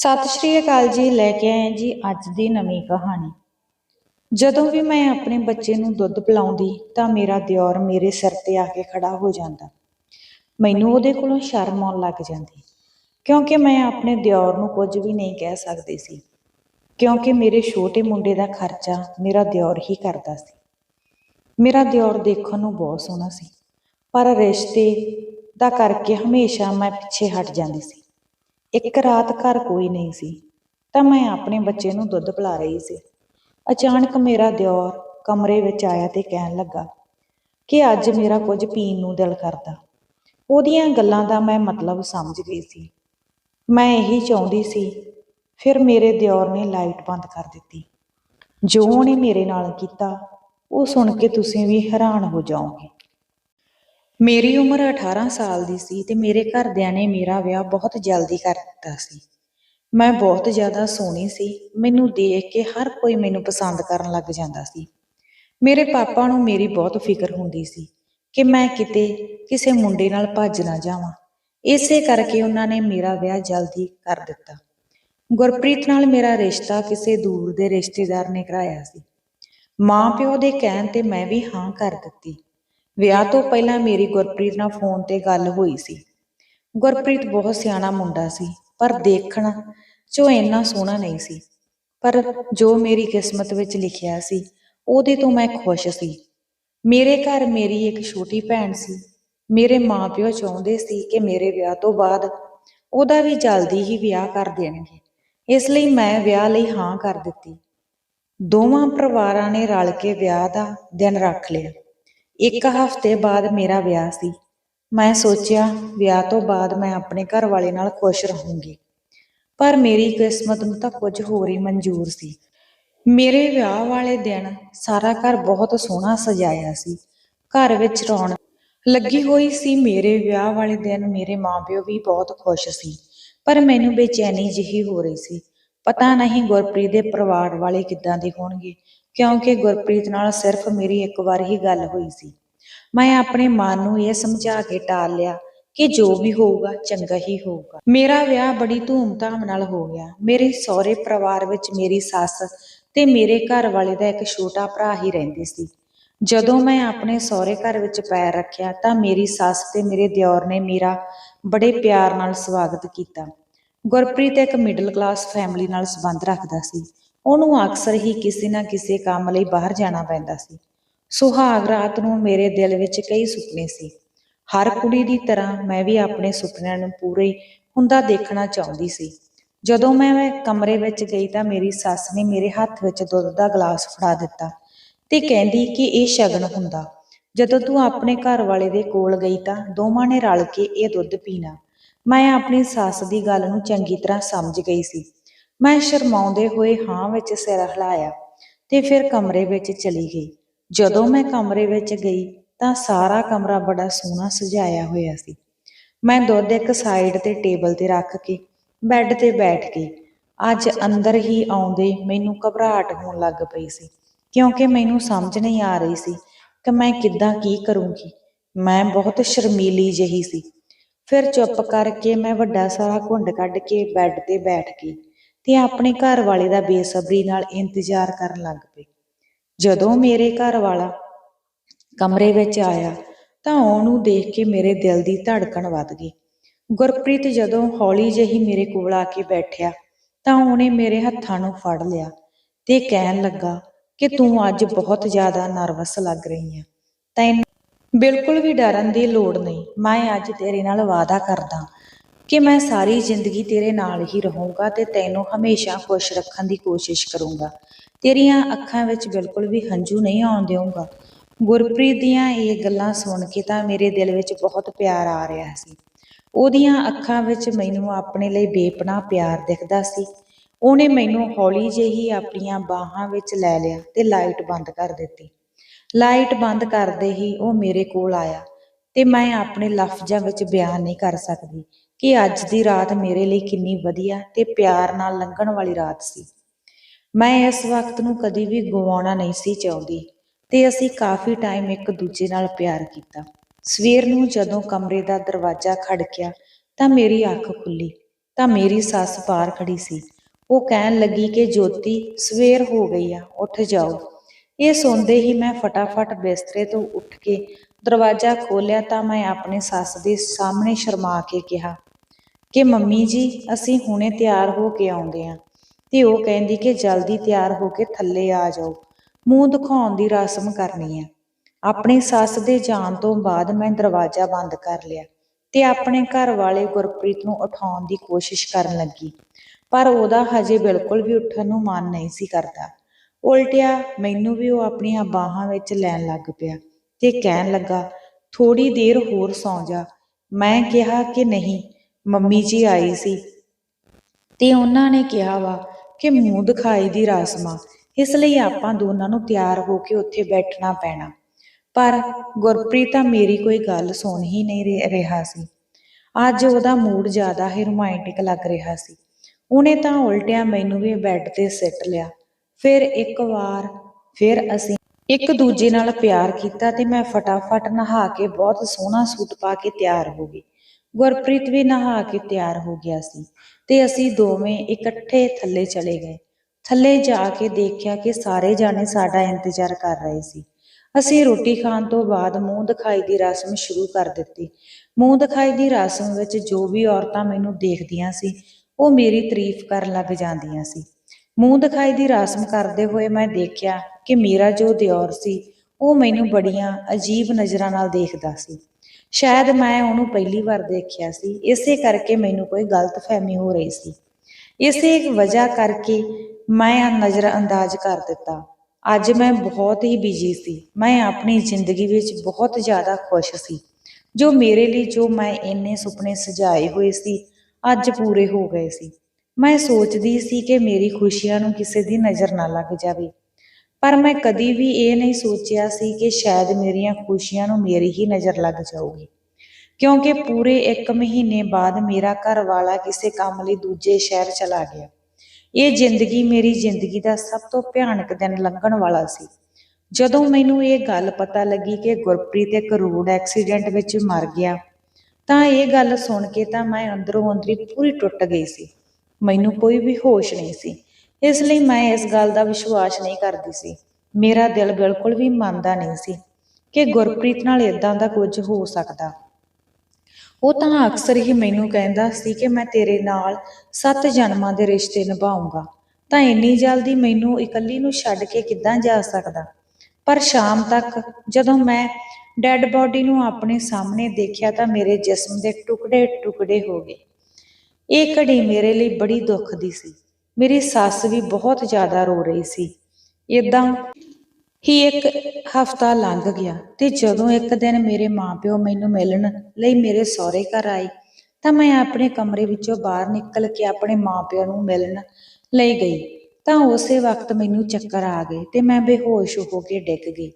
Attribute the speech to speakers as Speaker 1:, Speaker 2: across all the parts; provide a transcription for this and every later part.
Speaker 1: ਸਤਿ ਸ਼੍ਰੀ ਅਕਾਲ ਜੀ, ਲੈ ਕੇ ਆਏ ਜੀ ਅੱਜ ਦੀ ਨਵੀਂ ਕਹਾਣੀ। ਜਦੋਂ ਵੀ ਮੈਂ ਆਪਣੇ ਬੱਚੇ ਨੂੰ ਦੁੱਧ ਪਿਲਾਉਂਦੀ, ਤਾਂ ਮੇਰਾ ਦਿਓਰ ਮੇਰੇ ਸਿਰ ਤੇ ਆ ਕੇ ਖੜਾ ਹੋ ਜਾਂਦਾ। ਮੈਨੂੰ ਉਹਦੇ ਕੋਲੋਂ ਸ਼ਰਮ ਆਉਣ ਲੱਗ ਜਾਂਦੀ, ਕਿਉਂਕਿ ਮੈਂ ਆਪਣੇ ਦਿਓਰ ਨੂੰ ਕੁਝ ਵੀ ਨਹੀਂ ਕਹਿ ਸਕਦੀ ਸੀ। ਕਿਉਂਕਿ ਮੇਰੇ ਛੋਟੇ ਮੁੰਡੇ ਦਾ ਖਰਚਾ ਮੇਰਾ ਦਿਓਰ ਹੀ ਕਰਦਾ ਸੀ। ਮੇਰਾ ਦਿਓਰ ਦੇਖਣ ਨੂੰ ਬਹੁਤ ਸੋਹਣਾ ਸੀ, ਪਰ ਰਿਸ਼ਤੇ ਦਾ ਕਰਕੇ ਹਮੇਸ਼ਾ ਮੈਂ ਪਿੱਛੇ ਹਟ ਜਾਂਦੀ ਸੀ। ਇੱਕ ਰਾਤ ਘਰ ਕੋਈ ਨਹੀਂ ਸੀ, ਤਾਂ ਮੈਂ ਆਪਣੇ ਬੱਚੇ ਨੂੰ ਦੁੱਧ ਪਿਲਾ ਰਹੀ ਸੀ। ਅਚਾਨਕ ਮੇਰਾ ਦਿਓਰ ਕਮਰੇ ਵਿੱਚ ਆਇਆ ਤੇ ਕਹਿਣ ਲੱਗਾ ਕਿ ਅੱਜ ਮੇਰਾ ਕੁਝ ਪੀਣ ਨੂੰ ਦਿਲ ਕਰਦਾ। ਉਹਦੀਆਂ ਗੱਲਾਂ ਦਾ ਮੈਂ ਮਤਲਬ ਸਮਝ ਗਈ ਸੀ। ਮੈਂ ਇਹੀ ਚਾਹੁੰਦੀ ਸੀ, ਫਿਰ ਮੇਰੇ ਦਿਓਰ ਨੇ ਲਾਈਟ ਬੰਦ ਕਰ ਦਿੱਤੀ। ਜੋ ਉਹਨੇ ਮੇਰੇ ਨਾਲ ਕੀਤਾ, ਉਹ ਸੁਣ ਕੇ ਤੁਸੀਂ ਵੀ ਹੈਰਾਨ ਹੋ ਜਾਓਗੇ। ਮੇਰੀ ਉਮਰ 18 ਸਾਲ ਦੀ ਸੀ ਤੇ ਮੇਰੇ ਘਰਦਿਆਂ ਨੇ ਮੇਰਾ ਵਿਆਹ ਬਹੁਤ ਜਲਦੀ ਕਰ ਦਿੱਤਾ ਸੀ। ਮੈਂ ਬਹੁਤ ਜ਼ਿਆਦਾ ਸੋਹਣੀ ਸੀ। ਮੈਨੂੰ ਦੇਖ ਕੇ ਹਰ ਕੋਈ ਮੈਨੂੰ ਪਸੰਦ ਕਰਨ ਲੱਗ ਜਾਂਦਾ ਸੀ। ਮੇਰੇ ਪਾਪਾ ਨੂੰ ਮੇਰੀ ਬਹੁਤ ਫਿਕਰ ਹੁੰਦੀ ਸੀ ਕਿ ਮੈਂ ਕਿਤੇ ਕਿਸੇ ਮੁੰਡੇ ਨਾਲ ਭੱਜ ਨਾ ਜਾਵਾਂ। ਇਸੇ ਕਰਕੇ ਉਹਨਾਂ ਨੇ ਮੇਰਾ ਵਿਆਹ ਜਲਦੀ ਕਰ ਦਿੱਤਾ। ਗੁਰਪ੍ਰੀਤ ਨਾਲ ਮੇਰਾ ਰਿਸ਼ਤਾ ਕਿਸੇ ਦੂਰ ਦੇ ਰਿਸ਼ਤੇਦਾਰ ਨੇ ਕਰਾਇਆ ਸੀ। ਮਾਂ ਪਿਓ ਦੇ ਕਹਿਣ ਤੇ ਮੈਂ ਵੀ ਹਾਂ ਕਰ ਦਿੱਤੀ। ਵਿਆਹ ਤੋਂ ਪਹਿਲਾਂ ਮੇਰੀ ਗੁਰਪ੍ਰੀਤ ਨਾਲ ਫੋਨ ਤੇ ਗੱਲ ਹੋਈ ਸੀ। ਗੁਰਪ੍ਰੀਤ ਬਹੁਤ ਸਿਆਣਾ ਮੁੰਡਾ ਸੀ, ਪਰ ਦੇਖਣ 'ਚੋਂ ਇੰਨਾ ਸੋਹਣਾ ਨਹੀਂ ਸੀ। ਪਰ ਜੋ ਮੇਰੀ ਕਿਸਮਤ ਵਿੱਚ ਲਿਖਿਆ ਸੀ, ਉਹਦੇ ਤੋਂ ਮੈਂ ਖੁਸ਼ ਸੀ। ਮੇਰੇ ਘਰ ਮੇਰੀ ਇੱਕ ਛੋਟੀ ਭੈਣ ਸੀ। ਮੇਰੇ ਮਾਪਿਓ ਚਾਹੁੰਦੇ ਸੀ ਕਿ ਮੇਰੇ ਵਿਆਹ ਤੋਂ ਬਾਅਦ ਉਹਦਾ ਵੀ ਜਲਦੀ ਹੀ ਵਿਆਹ ਕਰ ਦੇਣਗੇ। ਇਸ ਲਈ ਮੈਂ ਵਿਆਹ ਲਈ ਹਾਂ ਕਰ ਦਿੱਤੀ। ਦੋਵਾਂ ਪਰਿਵਾਰਾਂ ਨੇ ਰਲ ਕੇ ਵਿਆਹ ਦਾ ਦਿਨ ਰੱਖ ਲਿਆ। ਇੱਕ ਹਫ਼ਤੇ ਬਾਅਦ ਮੇਰਾ ਵਿਆਹ ਸੀ। ਮੈਂ ਸੋਚਿਆ, ਵਿਆਹ ਤੋਂ ਬਾਅਦ ਮੈਂ ਆਪਣੇ ਘਰ ਵਾਲੇ ਨਾਲ ਖੁਸ਼ ਰਹੂੰਗੀ। ਪਰ ਮੇਰੀ ਕਿਸਮਤ ਨੂੰ ਤਾਂ ਕੁਝ ਹੋਰ ਹੀ ਮਨਜ਼ੂਰ ਸੀ। ਮੇਰੇ ਵਿਆਹ ਵਾਲੇ ਦਿਨ ਸਾਰਾ ਘਰ ਬਹੁਤ ਸੋਹਣਾ ਸਜਾਇਆ ਸੀ। ਘਰ ਵਿੱਚ ਰੌਣਕ ਲੱਗੀ ਹੋਈ ਸੀ। ਮੇਰੇ ਵਿਆਹ ਵਾਲੇ ਦਿਨ ਮੇਰੇ ਮਾਪਿਓ ਵੀ ਬਹੁਤ ਖੁਸ਼ ਸੀ। ਪਰ ਮੈਨੂੰ ਬੇਚੈਨੀ ਜਿਹੀ ਹੋ ਰਹੀ ਸੀ। ਪਤਾ ਨਹੀਂ ਗੁਰਪ੍ਰੀਤ ਦੇ ਪਰਿਵਾਰ ਵਾਲੇ ਕਿੱਦਾਂ ਦੇ ਹੋਣਗੇ। ਕਿਉਂਕਿ ਗੁਰਪ੍ਰੀਤ ਨਾਲ ਸਿਰਫ ਮੇਰੀ ਇੱਕ ਵਾਰ ਹੀ ਗੱਲ ਹੋਈ ਸੀ। ਮੈਂ ਆਪਣੇ ਮਨ ਨੂੰ ਇਹ ਸਮਝਾ ਕੇ ਟਾਲ ਲਿਆ ਕਿ ਜੋ ਵੀ ਹੋਊਗਾ, ਚੰਗਾ ਹੀ ਹੋਊਗਾ। ਮੇਰਾ ਵਿਆਹ ਬੜੀ ਧੂਮ-ਧਾਮ ਨਾਲ ਹੋ ਗਿਆ। ਮੇਰੇ ਸਹੁਰੇ ਪਰਿਵਾਰ ਵਿੱਚ ਮੇਰੀ ਸੱਸ ਤੇ ਮੇਰੇ ਘਰ ਵਾਲੇ ਦਾ ਇੱਕ ਛੋਟਾ ਭਰਾ ਹੀ ਰਹਿੰਦੇ ਸੀ। ਜਦੋਂ ਮੈਂ ਆਪਣੇ ਸਹੁਰੇ ਘਰ ਵਿੱਚ ਪੈਰ ਰੱਖਿਆ ਤਾਂ ਮੇਰੀ ਸੱਸ ਤੇ ਮੇਰੇ ਦਿਓਰ ਨੇ ਮੇਰਾ ਬੜੇ ਪਿਆਰ ਨਾਲ ਸਵਾਗਤ ਕੀਤਾ। ਗੁਰਪ੍ਰੀਤ ਇੱਕ ਮਿਡਲ ਕਲਾਸ ਫੈਮਿਲੀ ਨਾਲ ਸੰਬੰਧ ਰੱਖਦਾ ਸੀ। ਉਹਨੂੰ ਅਕਸਰ ਹੀ ਕਿਸੇ ਨਾ ਕਿਸੇ ਕੰਮ ਲਈ ਬਾਹਰ ਜਾਣਾ ਪੈਂਦਾ ਸੀ। ਸੁਹਾਗ ਰਾਤ ਨੂੰ ਮੇਰੇ ਦਿਲ ਵਿੱਚ ਕਈ ਸੁਪਨੇ ਸੀ। ਹਰ ਕੁੜੀ ਦੀ ਤਰ੍ਹਾਂ ਮੈਂ ਵੀ ਆਪਣੇ ਸੁਪਨਿਆਂ ਨੂੰ ਪੂਰੇ ਹੁੰਦਾ ਦੇਖਣਾ ਚਾਹੁੰਦੀ ਸੀ। ਜਦੋਂ ਮੈਂ ਕਮਰੇ ਵਿੱਚ ਗਈ ਤਾਂ ਮੇਰੀ ਸੱਸ ਨੇ ਮੇਰੇ ਹੱਥ ਵਿੱਚ ਦੁੱਧ ਦਾ ਗਲਾਸ ਫੜਾ ਦਿੱਤਾ ਤੇ ਕਹਿੰਦੀ ਕਿ ਇਹ ਸ਼ਗਨ ਹੁੰਦਾ। ਜਦੋਂ ਤੂੰ ਆਪਣੇ ਘਰ ਵਾਲੇ ਦੇ ਕੋਲ ਗਈ ਤਾਂ ਦੋਵਾਂ ਨੇ ਰਲ ਕੇ ਇਹ ਦੁੱਧ ਪੀਣਾ। ਮੈਂ ਆਪਣੀ ਸੱਸ ਦੀ ਗੱਲ ਨੂੰ ਚੰਗੀ ਤਰ੍ਹਾਂ ਸਮਝ ਗਈ ਸੀ। ਮੈਂ ਸ਼ਰਮਾਉਂਦੇ ਹੋਏ ਹਾਂ ਵਿੱਚ ਸਿਰ ਹਿਲਾਇਆ ਤੇ ਫਿਰ ਕਮਰੇ ਵਿੱਚ ਚਲੀ ਗਈ। ਜਦੋਂ ਮੈਂ ਕਮਰੇ ਵਿੱਚ ਗਈ ਤਾਂ ਸਾਰਾ ਕਮਰਾ ਬੜਾ ਸੋਹਣਾ ਸਜਾਇਆ ਹੋਇਆ ਸੀ। ਮੈਂ ਦੁੱਧ ਇੱਕ ਸਾਈਡ ਤੇ ਟੇਬਲ ਤੇ ਰੱਖ ਕੇ, ਬੈੱਡ ਤੇ ਬੈਠ ਗਈ। ਅੱਜ ਅੰਦਰ ਹੀ ਆਉਂਦੇ ਮੈਨੂੰ ਘਬਰਾਹਟ ਹੋਣ ਲੱਗ ਪਈ ਸੀ, ਕਿਉਂਕਿ ਮੈਨੂੰ ਸਮਝ ਨਹੀਂ ਆ ਰਹੀ ਸੀ ਕਿ ਮੈਂ ਕਿੱਦਾਂ ਕੀ ਕਰੂੰਗੀ। ਮੈਂ ਬਹੁਤ ਸ਼ਰਮੀਲੀ ਜਿਹੀ ਸੀ। ਫਿਰ ਚੁੱਪ ਕਰਕੇ ਮੈਂ ਵੱਡਾ ਸਾਰਾ ਘੁੰਡ ਕੱਢ ਕੇ ਬੈੱਡ ਤੇ ਬੈਠ ਗਈ। ਤੇ ਆਪਣੇ ਘਰ ਵਾਲੇ ਦਾ ਬੇਸਬਰੀ ਨਾਲ ਇੰਤਜ਼ਾਰ ਕਰਨ ਲੱਗ ਪਈ ਜਦੋਂ ਮੇਰੇ ਘਰ ਵਾਲਾ ਕਮਰੇ ਵਿੱਚ ਆਇਆ ਤਾਂ ਉਹਨੂੰ ਦੇਖ ਕੇ ਮੇਰੇ ਦਿਲ ਦੀ ਧੜਕਣ ਵੱਧ ਗਈ। ਗੁਰਪ੍ਰੀਤ ਜਦੋਂ ਹੌਲੀ ਜਿਹੀ ਮੇਰੇ ਕੋਲ ਆ ਕੇ ਬੈਠਿਆ ਤਾਂ ਉਹਨੇ ਮੇਰੇ ਹੱਥਾਂ ਨੂੰ ਫੜ ਲਿਆ ਤੇ ਕਹਿਣ ਲੱਗਾ ਕਿ ਤੂੰ ਅੱਜ ਬਹੁਤ ਜ਼ਿਆਦਾ ਨਰਵਸ ਲੱਗ ਰਹੀ ਹੈ ਤੈਨੂੰ ਬਿਲਕੁਲ ਵੀ ਡਰਨ ਦੀ ਲੋੜ ਨਹੀਂ। ਮੈਂ ਅੱਜ ਤੇਰੇ ਨਾਲ ਵਾਅਦਾ ਕਰਦਾ ਕਿ ਮੈਂ ਸਾਰੀ ਜ਼ਿੰਦਗੀ ਤੇਰੇ ਨਾਲ ਹੀ ਰਹੂੰਗਾ ਤੇ ਤੈਨੂੰ ਹਮੇਸ਼ਾ ਖੁਸ਼ ਰੱਖਣ ਦੀ ਕੋਸ਼ਿਸ਼ ਕਰੂੰਗਾ। ਤੇਰੀਆਂ ਅੱਖਾਂ ਵਿੱਚ ਬਿਲਕੁਲ ਵੀ ਹੰਝੂ ਨਹੀਂ ਆਉਣ ਦੇਵਾਂਗਾ ਗੁਰਪ੍ਰੀਤ ਦੀਆਂ ਇਹ ਗੱਲਾਂ ਸੁਣ ਕੇ ਤਾਂ ਮੇਰੇ ਦਿਲ ਵਿੱਚ ਬਹੁਤ ਪਿਆਰ ਆ ਰਿਹਾ ਸੀ। ਉਹਦੀਆਂ ਅੱਖਾਂ ਵਿੱਚ ਮੈਨੂੰ ਆਪਣੇ ਲਈ ਬੇਪਨਾਹ ਪਿਆਰ ਦਿਖਦਾ ਸੀ। ਉਹਨੇ ਮੈਨੂੰ ਹੌਲੀ ਜਿਹੀ ਆਪਣੀਆਂ ਬਾਹਾਂ ਵਿੱਚ ਲੈ ਲਿਆ ਤੇ ਲਾਈਟ ਬੰਦ ਕਰ ਦਿੱਤੀ। ਲਾਈਟ ਬੰਦ ਕਰਦੇ ਹੀ ਉਹ ਮੇਰੇ ਕੋਲ ਆਇਆ ਤੇ ਮੈਂ ਆਪਣੇ ਲਫ਼ਜ਼ਾਂ ਵਿੱਚ ਬਿਆਨ ਨਹੀਂ ਕਰ ਸਕਦੀ। ਕਿ ਅੱਜ ਦੀ ਰਾਤ ਮੇਰੇ ਲਈ ਕਿੰਨੀ ਵਧੀਆ ਤੇ ਪਿਆਰ ਨਾਲ ਲੰਘਣ ਵਾਲੀ ਰਾਤ ਸੀ। ਮੈਂ ਇਸ ਵਕਤ ਨੂੰ ਕਦੀ ਵੀ ਗਵਾਉਣਾ ਨਹੀਂ ਸੀ ਚਾਹੁੰਦੀ ਤੇ ਅਸੀਂ ਕਾਫੀ ਟਾਈਮ ਇੱਕ ਦੂਜੇ ਨਾਲ ਪਿਆਰ ਕੀਤਾ। ਸਵੇਰ ਨੂੰ ਜਦੋਂ ਕਮਰੇ ਦਾ ਦਰਵਾਜ਼ਾ ਖੜਕਿਆ ਤਾਂ ਮੇਰੀ ਅੱਖ ਖੁੱਲੀ, ਤਾਂ ਮੇਰੀ ਸੱਸ ਬਾਹਰ ਖੜੀ ਸੀ। ਉਹ ਕਹਿਣ ਲੱਗੀ ਕਿ, ਜੋਤੀ, ਸਵੇਰ ਹੋ ਗਈ ਆ, ਉੱਠ ਜਾਓ। ਇਹ ਸੁਣਦੇ ਹੀ ਮੈਂ ਫਟਾਫਟ ਬਿਸਤਰੇ ਤੋਂ ਉੱਠ ਕੇ ਦਰਵਾਜ਼ਾ ਖੋਲ੍ਹਿਆ ਤਾਂ ਮੈਂ ਆਪਣੇ ਸੱਸ ਦੇ ਸਾਹਮਣੇ ਸ਼ਰਮਾ ਕੇ ਕਿਹਾ ਕਿ ਮੰਮੀ ਜੀ, ਅਸੀਂ ਹੁਣੇ ਤਿਆਰ ਹੋ ਕੇ ਆਉਂਦੇ ਆਂ ਤੇ ਉਹ ਕਹਿੰਦੀ ਕਿ ਜਲਦੀ ਤਿਆਰ ਹੋ ਕੇ ਥੱਲੇ ਆ ਜਾਓ। ਮੂੰਹ ਦਿਖਾਉਣ ਦੀ ਰਸਮ ਕਰਨੀ ਆ ਆਪਣੀ ਸੱਸ ਦੇ ਜਾਣ ਤੋਂ ਬਾਅਦ ਮੈਂ ਦਰਵਾਜ਼ਾ ਬੰਦ ਕਰ ਲਿਆ ਤੇ ਆਪਣੇ ਘਰ ਵਾਲੇ ਗੁਰਪ੍ਰੀਤ ਨੂੰ ਉਠਾਉਣ ਦੀ ਕੋਸ਼ਿਸ਼ ਕਰਨ ਲੱਗੀ। ਪਰ ਉਹਦਾ ਹਜੇ ਬਿਲਕੁਲ ਵੀ ਉੱਠਣ ਨੂੰ ਮਨ ਨਹੀਂ ਸੀ ਕਰਦਾ। ਉਲਟਿਆ ਮੈਨੂੰ ਵੀ ਉਹ ਆਪਣੀਆਂ ਬਾਹਾਂ ਵਿੱਚ ਲੈਣ ਲੱਗ ਪਿਆ ਤੇ ਕਹਿਣ ਲੱਗਾ ਥੋੜੀ ਦੇਰ ਹੋਰ ਸੌਂ ਜਾ। ਮੈਂ ਕਿਹਾ ਕਿ ਨਹੀਂ ਮੰਮੀ ਜੀ ਆਈ ਸੀ। ਤੇ ਉਹਨਾਂ ਨੇ ਕਿਹਾ ਵਾ ਕਿ ਮੂੰਹ ਦਿਖਾਈ ਦੀ ਰਸਮ ਇਸ ਲਈ ਆਪਾਂ ਦੋਨਾਂ ਨੂੰ ਤਿਆਰ ਹੋ ਕੇ ਉੱਥੇ ਬੈਠਣਾ ਪੈਣਾ। ਪਰ ਗੁਰਪ੍ਰੀਤ ਤਾਂ ਮੇਰੀ ਕੋਈ ਗੱਲ ਸੁਣ ਹੀ ਨਹੀਂ ਰਿਹਾ ਸੀ। ਅੱਜ ਉਹਦਾ ਮੂਡ ਜ਼ਿਆਦਾ ਹੀ ਰੋਮਾਂਟਿਕ ਲੱਗ ਰਿਹਾ ਸੀ। ਉਹਨੇ ਤਾਂ ਉਲਟਿਆ ਮੈਨੂੰ ਵੀ ਬੈੱਡ ਤੇ ਸਿੱਟ ਲਿਆ। ਫਿਰ ਇੱਕ ਵਾਰ, ਫਿਰ ਅਸੀਂ ਇੱਕ ਦੂਜੇ ਨਾਲ ਪਿਆਰ ਕੀਤਾ ਤੇ ਮੈਂ ਫਟਾਫਟ ਨਹਾ ਕੇ ਬਹੁਤ ਸੋਹਣਾ ਸੂਟ ਪਾ ਕੇ ਤਿਆਰ ਹੋ ਗਈ। ਗੁਰਪ੍ਰੀਤ ਵੀ ਨਹਾ ਕੇ ਤਿਆਰ ਹੋ ਗਿਆ ਸੀ ਤੇ ਅਸੀਂ ਦੋਵੇਂ ਇਕੱਠੇ ਥੱਲੇ ਚਲੇ ਗਏ। ਥੱਲੇ ਜਾ ਕੇ ਦੇਖਿਆ ਕਿ ਸਾਰੇ ਜਾਣੇ ਸਾਡਾ ਇੰਤਜ਼ਾਰ ਕਰ ਰਹੇ ਸੀ। ਅਸੀਂ ਰੋਟੀ ਖਾਣ ਤੋਂ ਬਾਅਦ ਮੂੰਹ ਦਿਖਾਈ ਦੀ ਰਸਮ ਸ਼ੁਰੂ ਕਰ ਦਿੱਤੀ। ਮੂੰਹ ਦਿਖਾਈ ਦੀ ਰਸਮ ਵਿੱਚ ਜੋ ਵੀ ਔਰਤਾਂ ਮੈਨੂੰ ਦੇਖਦੀਆਂ ਸੀ, ਉਹ ਮੇਰੀ ਤਾਰੀਫ ਕਰਨ ਲੱਗ ਜਾਂਦੀਆਂ ਸੀ। ਮੂੰਹ ਦਿਖਾਈ ਦੀ ਰਸਮ ਕਰਦੇ ਹੋਏ ਮੈਂ ਦੇਖਿਆ ਕਿ ਮੇਰਾ ਜੋ ਦਿਓਰ ਸੀ, ਉਹ ਮੈਨੂੰ ਬੜੀਆਂ ਅਜੀਬ ਨਜ਼ਰਾਂ ਨਾਲ ਦੇਖਦਾ ਸੀ। ਸ਼ਾਇਦ ਮੈਂ ਉਹਨੂੰ ਪਹਿਲੀ ਵਾਰ ਦੇਖਿਆ ਸੀ, ਇਸੇ ਕਰਕੇ ਮੈਨੂੰ ਕੋਈ ਗਲਤਫਹਿਮੀ ਹੋ ਰਹੀ ਸੀ। ਇਸੇ ਵਜ੍ਹਾ ਕਰਕੇ ਮੈਂ ਨਜ਼ਰ ਅੰਦਾਜ਼ ਕਰ ਦਿੱਤਾ। ਅੱਜ ਮੈਂ ਬਹੁਤ ਹੀ ਬਿਜ਼ੀ ਸੀ। ਮੈਂ ਆਪਣੀ ਜ਼ਿੰਦਗੀ ਵਿੱਚ ਬਹੁਤ ਜ਼ਿਆਦਾ ਖੁਸ਼ ਸੀ। ਜੋ ਮੇਰੇ ਲਈ, ਜੋ ਮੈਂ ਇੰਨੇ ਸੁਪਨੇ ਸਜਾਏ ਹੋਏ ਸੀ, ਅੱਜ ਪੂਰੇ ਹੋ ਗਏ ਸੀ। ਮੈਂ ਸੋਚਦੀ ਸੀ ਕਿ ਮੇਰੀ ਖੁਸ਼ੀਆਂ ਨੂੰ ਕਿਸੇ ਦੀ ਨਜ਼ਰ ਨਾ ਲੱਗ ਜਾਵੇ। ਪਰ ਮੈਂ ਕਦੀ ਵੀ ਇਹ ਨਹੀਂ ਸੋਚਿਆ ਸੀ ਕਿ ਸ਼ਾਇਦ ਮੇਰੀਆਂ ਖੁਸ਼ੀਆਂ ਨੂੰ ਮੇਰੀ ਹੀ ਨਜ਼ਰ ਲੱਗ ਜਾਊਗੀ। ਕਿਉਂਕਿ ਪੂਰੇ 1 ਮਹੀਨੇ ਬਾਅਦ ਮੇਰਾ ਘਰ ਵਾਲਾ ਕਿਸੇ ਕੰਮ ਲਈ ਦੂਜੇ ਸ਼ਹਿਰ ਚਲਾ ਗਿਆ। ਇਹ ਜ਼ਿੰਦਗੀ ਮੇਰੀ ਜ਼ਿੰਦਗੀ ਦਾ ਸਭ ਤੋਂ ਭਿਆਨਕ ਦਿਨ ਲੰਘਣ ਵਾਲਾ ਸੀ। ਜਦੋਂ ਮੈਨੂੰ ਇਹ ਗੱਲ ਪਤਾ ਲੱਗੀ ਕਿ ਗੁਰਪ੍ਰੀਤ ਇੱਕ ਰੋਡ ਐਕਸੀਡੈਂਟ ਵਿੱਚ ਮਰ ਗਿਆ, ਤਾਂ ਇਹ ਗੱਲ ਸੁਣ ਕੇ ਤਾਂ ਮੈਂ ਅੰਦਰੋਂ ਅੰਦਰੀ ਪੂਰੀ ਟੁੱਟ ਗਈ ਸੀ। ਮੈਨੂੰ ਕੋਈ ਵੀ ਹੋਸ਼ ਨਹੀਂ ਸੀ। ਇਸ ਲਈ ਮੈਂ ਇਸ ਗੱਲ ਦਾ ਵਿਸ਼ਵਾਸ ਨਹੀਂ ਕਰਦੀ ਸੀ। ਮੇਰਾ ਦਿਲ ਬਿਲਕੁਲ ਵੀ ਮੰਨਦਾ ਨਹੀਂ ਸੀ ਕਿ ਗੁਰਪ੍ਰੀਤ ਨਾਲ ਇਦਾਂ ਦਾ ਕੁਝ ਹੋ ਸਕਦਾ। ਉਹ ਤਾਂ ਅਕਸਰ ਹੀ ਮੈਨੂੰ ਕਹਿੰਦਾ ਸੀ ਕਿ ਮੈਂ ਤੇਰੇ ਨਾਲ ਸੱਤ ਜਨਮਾਂ ਦੇ ਰਿਸ਼ਤੇ ਨਿਭਾਉਂਗਾ ਤਾਂ ਇੰਨੀ ਜਲਦੀ ਮੈਨੂੰ ਇਕੱਲੀ ਨੂੰ ਛੱਡ ਕੇ ਕਿੱਦਾਂ ਜਾ ਸਕਦਾ? ਪਰ ਸ਼ਾਮ ਤੱਕ ਜਦੋਂ ਮੈਂ ਡੈੱਡ ਬਾਡੀ ਨੂੰ ਆਪਣੇ ਸਾਹਮਣੇ ਦੇਖਿਆ ਤਾਂ ਮੇਰੇ ਜਿਸਮ ਦੇ ਟੁਕੜੇ ਟੁਕੜੇ ਹੋ ਗਏ। ਇਹ ਘੜੀ ਮੇਰੇ ਲਈ ਬੜੀ ਦੁੱਖ ਦੀ ਸੀ। ਮੇਰੀ ਸੱਸ ਵੀ ਬਹੁਤ ਜ਼ਿਆਦਾ ਰੋ ਰਹੀ ਸੀ। ਇਦਾਂ ਹੀ ਇੱਕ ਹਫਤਾ ਲੰਘ ਗਿਆ ਤੇ ਜਦੋਂ ਇੱਕ ਦਿਨ ਮੇਰੇ ਮਾਪਿਓ ਮੈਨੂੰ ਮਿਲਣ ਲਈ ਮੇਰੇ ਸਹੁਰੇ ਘਰ ਆਏ, ਤਾਂ ਮੈਂ ਆਪਣੇ ਕਮਰੇ ਵਿੱਚੋਂ ਬਾਹਰ ਨਿਕਲ ਕੇ ਆਪਣੇ ਮਾਪਿਆਂ ਨੂੰ ਮਿਲਣ ਲਈ ਗਈ। ਤਾਂ ਉਸੇ ਵਕਤ ਮੈਨੂੰ ਚੱਕਰ ਆ ਗਏ ਤੇ ਮੈਂ ਬੇਹੋਸ਼ ਹੋ ਕੇ ਡਿੱਗ ਗਈ।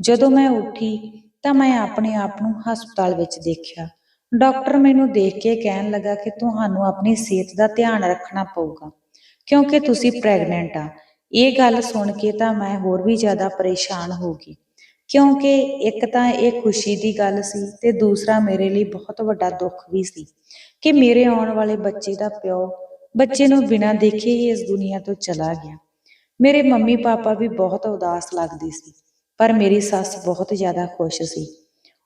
Speaker 1: ਜਦੋਂ ਮੈਂ ਉੱਠੀ, ਤਾਂ ਮੈਂ ਆਪਣੇ ਆਪ ਨੂੰ ਹਸਪਤਾਲ ਵਿੱਚ ਦੇਖਿਆ। ਡਾਕਟਰ ਮੈਨੂੰ ਦੇਖ ਕੇ ਕਹਿਣ ਲੱਗਾ ਕਿ ਤੁਹਾਨੂੰ ਆਪਣੀ ਸਿਹਤ ਦਾ ਧਿਆਨ ਰੱਖਣਾ ਪਊਗਾ। ਕਿਉਂਕਿ ਤੁਸੀਂ ਪ੍ਰੈਗਨੈਂਟ ਆ। ਇਹ ਗੱਲ ਸੁਣ ਕੇ ਤਾਂ ਮੈਂ ਹੋਰ ਵੀ ਜ਼ਿਆਦਾ ਪਰੇਸ਼ਾਨ ਹੋ ਗਈ। ਕਿਉਂਕਿ ਇੱਕ ਤਾਂ ਇਹ ਖੁਸ਼ੀ ਦੀ ਗੱਲ ਸੀ ਤੇ ਦੂਸਰਾ ਮੇਰੇ ਲਈ ਬਹੁਤ ਵੱਡਾ ਦੁੱਖ ਵੀ ਸੀ ਕਿ ਮੇਰੇ ਆਉਣ ਵਾਲੇ ਬੱਚੇ ਦਾ ਪਿਓ ਬੱਚੇ ਨੂੰ ਬਿਨਾਂ ਦੇਖੇ ਹੀ ਇਸ ਦੁਨੀਆ ਤੋਂ ਚਲਾ ਗਿਆ। ਮੇਰੇ ਮੰਮੀ ਪਾਪਾ ਵੀ ਬਹੁਤ ਉਦਾਸ ਲੱਗਦੇ ਸੀ, ਪਰ ਮੇਰੀ ਸੱਸ ਬਹੁਤ ਜ਼ਿਆਦਾ ਖੁਸ਼ ਸੀ।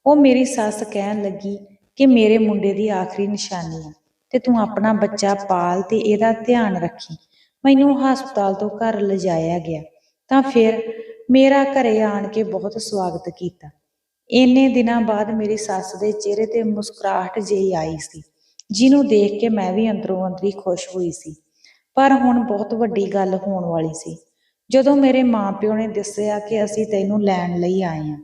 Speaker 1: ਉਹ ਮੇਰੀ ਸੱਸ ਕਹਿਣ ਲੱਗੀ ਕਿ ਮੇਰੇ ਮੁੰਡੇ ਦੀ ਆਖਰੀ ਨਿਸ਼ਾਨੀ ਆ ਤੇ ਤੂੰ ਆਪਣਾ ਬੱਚਾ ਪਾਲ ਤੇ ਇਹਦਾ ਧਿਆਨ ਰੱਖੀ। ਮੈਨੂੰ ਹਸਪਤਾਲ ਤੋਂ ਘਰ ਲਿਜਾਇਆ ਗਿਆ, ਤਾਂ ਫਿਰ ਮੇਰਾ ਘਰੇ ਆਣ ਕੇ ਬਹੁਤ ਸਵਾਗਤ ਕੀਤਾ। ਇੰਨੇ ਦਿਨਾਂ ਬਾਅਦ ਮੇਰੀ ਸੱਸ ਦੇ ਚਿਹਰੇ ਤੇ ਮੁਸਕਰਾਹਟ ਜਿਹੀ ਆਈ ਸੀ, ਜਿਹਨੂੰ ਦੇਖ ਕੇ ਮੈਂ ਵੀ ਅੰਦਰੋਂ ਅੰਦਰੀ ਖੁਸ਼ ਹੋਈ ਸੀ। ਪਰ ਹੁਣ ਬਹੁਤ ਵੱਡੀ ਗੱਲ ਹੋਣ ਵਾਲੀ ਸੀ। ਜਦੋਂ ਮੇਰੇ ਮਾਪਿਓ ਨੇ ਦੱਸਿਆ ਕਿ ਅਸੀਂ ਤੈਨੂੰ ਲੈਣ ਲਈ ਆਏ ਹਾਂ,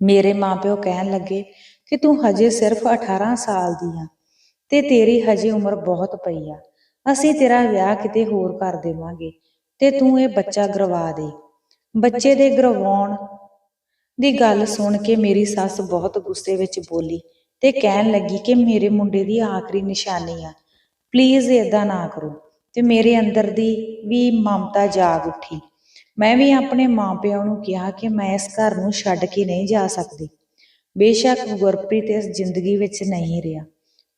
Speaker 1: ਮੇਰੇ ਮਾਪਿਓ ਕਹਿਣ ਲੱਗੇ ਕਿ ਤੂੰ ਹਜੇ ਸਿਰਫ 18 ਸਾਲ ਦੀ ਆ ਤੇ ਤੇਰੀ ਹਜੇ ਉਮਰ ਬਹੁਤ ਪਈ ਆ। ਅਸੀਂ ਤੇਰਾ ਵਿਆਹ ਕਿਤੇ ਹੋਰ ਕਰ ਦੇਵਾਂਗੇ ਤੇ ਤੂੰ ਇਹ ਬੱਚਾ ਗਰਵਾ ਦੇ। ਬੱਚੇ ਦੇ ਗਰਵਾਉਣ ਦੀ ਗੱਲ ਸੁਣ ਕੇ ਮੇਰੀ ਸੱਸ ਬਹੁਤ ਗੁੱਸੇ ਵਿੱਚ ਬੋਲੀ ਤੇ ਕਹਿਣ ਲੱਗੀ ਕਿ ਮੇਰੇ ਮੁੰਡੇ ਦੀ ਆਖਰੀ ਨਿਸ਼ਾਨੀ ਆ। ਪਲੀਜ਼ ਏਦਾਂ ਨਾ ਕਰੋ ਤੇ ਮੇਰੇ ਅੰਦਰ ਦੀ ਵੀ ਮਮਤਾ ਜਾਗ ਉੱਠੀ। ਮੈਂ ਵੀ ਆਪਣੇ ਮਾਪਿਆਂ ਨੂੰ ਕਿਹਾ ਕਿ ਮੈਂ ਇਸ ਘਰ ਨੂੰ ਛੱਡ ਕੇ ਨਹੀਂ ਜਾ ਸਕਦੀ। ਬੇਸ਼ੱਕ ਗੁਰਪ੍ਰੀਤ ਇਸ ਜ਼ਿੰਦਗੀ ਵਿੱਚ ਨਹੀਂ ਰਿਹਾ,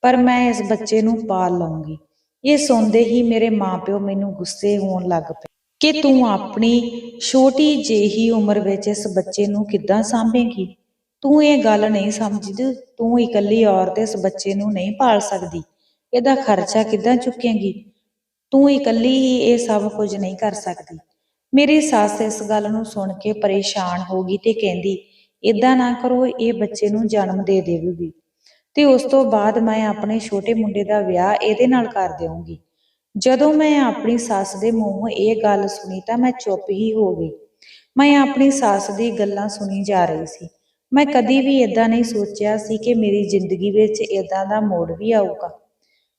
Speaker 1: ਪਰ ਮੈਂ ਇਸ ਬੱਚੇ ਨੂੰ ਪਾਲ ਲਵਾਂਗੀ ਇਹ ਸੁਣਦੇ ਹੀ ਮੇਰੇ ਮਾਪਿਓ ਮੈਨੂੰ ਗੁੱਸੇ ਹੋਣ ਲੱਗ ਪਏ ਕਿ ਤੂੰ ਆਪਣੀ ਛੋਟੀ ਜਿਹੀ ਉਮਰ ਵਿੱਚ ਇਸ ਬੱਚੇ ਨੂੰ ਕਿੱਦਾਂ ਸਾਂਭੇਂਗੀ? ਤੂੰ ਇਹ ਗੱਲ ਨਹੀਂ ਸਮਝਦੀ, ਤੂੰ ਇਕੱਲੀ ਔਰਤ ਇਸ ਬੱਚੇ ਨੂੰ ਨਹੀਂ ਪਾਲ ਸਕਦੀ। ਇਹਦਾ ਖਰਚਾ ਕਿੱਦਾਂ ਚੁੱਕੇਂਗੀ? ਤੂੰ ਇਕੱਲੀ ਹੀ ਇਹ ਸਭ ਕੁਝ ਨਹੀਂ ਕਰ ਸਕਦੀ। ਮੇਰੀ ਸੱਸ ਇਸ ਗੱਲ ਨੂੰ ਸੁਣ ਕੇ ਪਰੇਸ਼ਾਨ ਹੋ ਗਈ ਤੇ ਕਹਿੰਦੀ ਇਦਾਂ ਨਾ ਕਰੋ, ਇਹ ਬੱਚੇ ਨੂੰ ਜਨਮ ਦੇ ਦੇਵੇਗੀ। ਤੇ ਉਸ ਤੋਂ ਬਾਅਦ ਮੈਂ ਆਪਣੇ ਛੋਟੇ ਮੁੰਡੇ ਦਾ ਵਿਆਹ ਇਹਦੇ ਨਾਲ ਕਰ ਦੇਵਾਂਗੀ। ਜਦੋਂ ਮੈਂ ਆਪਣੀ ਸੱਸ ਦੇ ਮੂੰਹੋਂ ਇਹ ਗੱਲ ਸੁਣੀ ਤਾਂ ਮੈਂ ਚੁੱਪ ਹੀ ਹੋ ਗਈ। ਮੈਂ ਆਪਣੀ ਸੱਸ ਦੀ ਗੱਲਾਂ ਸੁਣੀ ਜਾ ਰਹੀ ਸੀ। ਮੈਂ ਕਦੀ ਵੀ ਇਦਾਂ ਨਹੀਂ ਸੋਚਿਆ ਸੀ ਕਿ ਮੇਰੀ ਜ਼ਿੰਦਗੀ ਵਿੱਚ ਇਦਾਂ ਦਾ ਮੋੜ ਵੀ ਆਊਗਾ।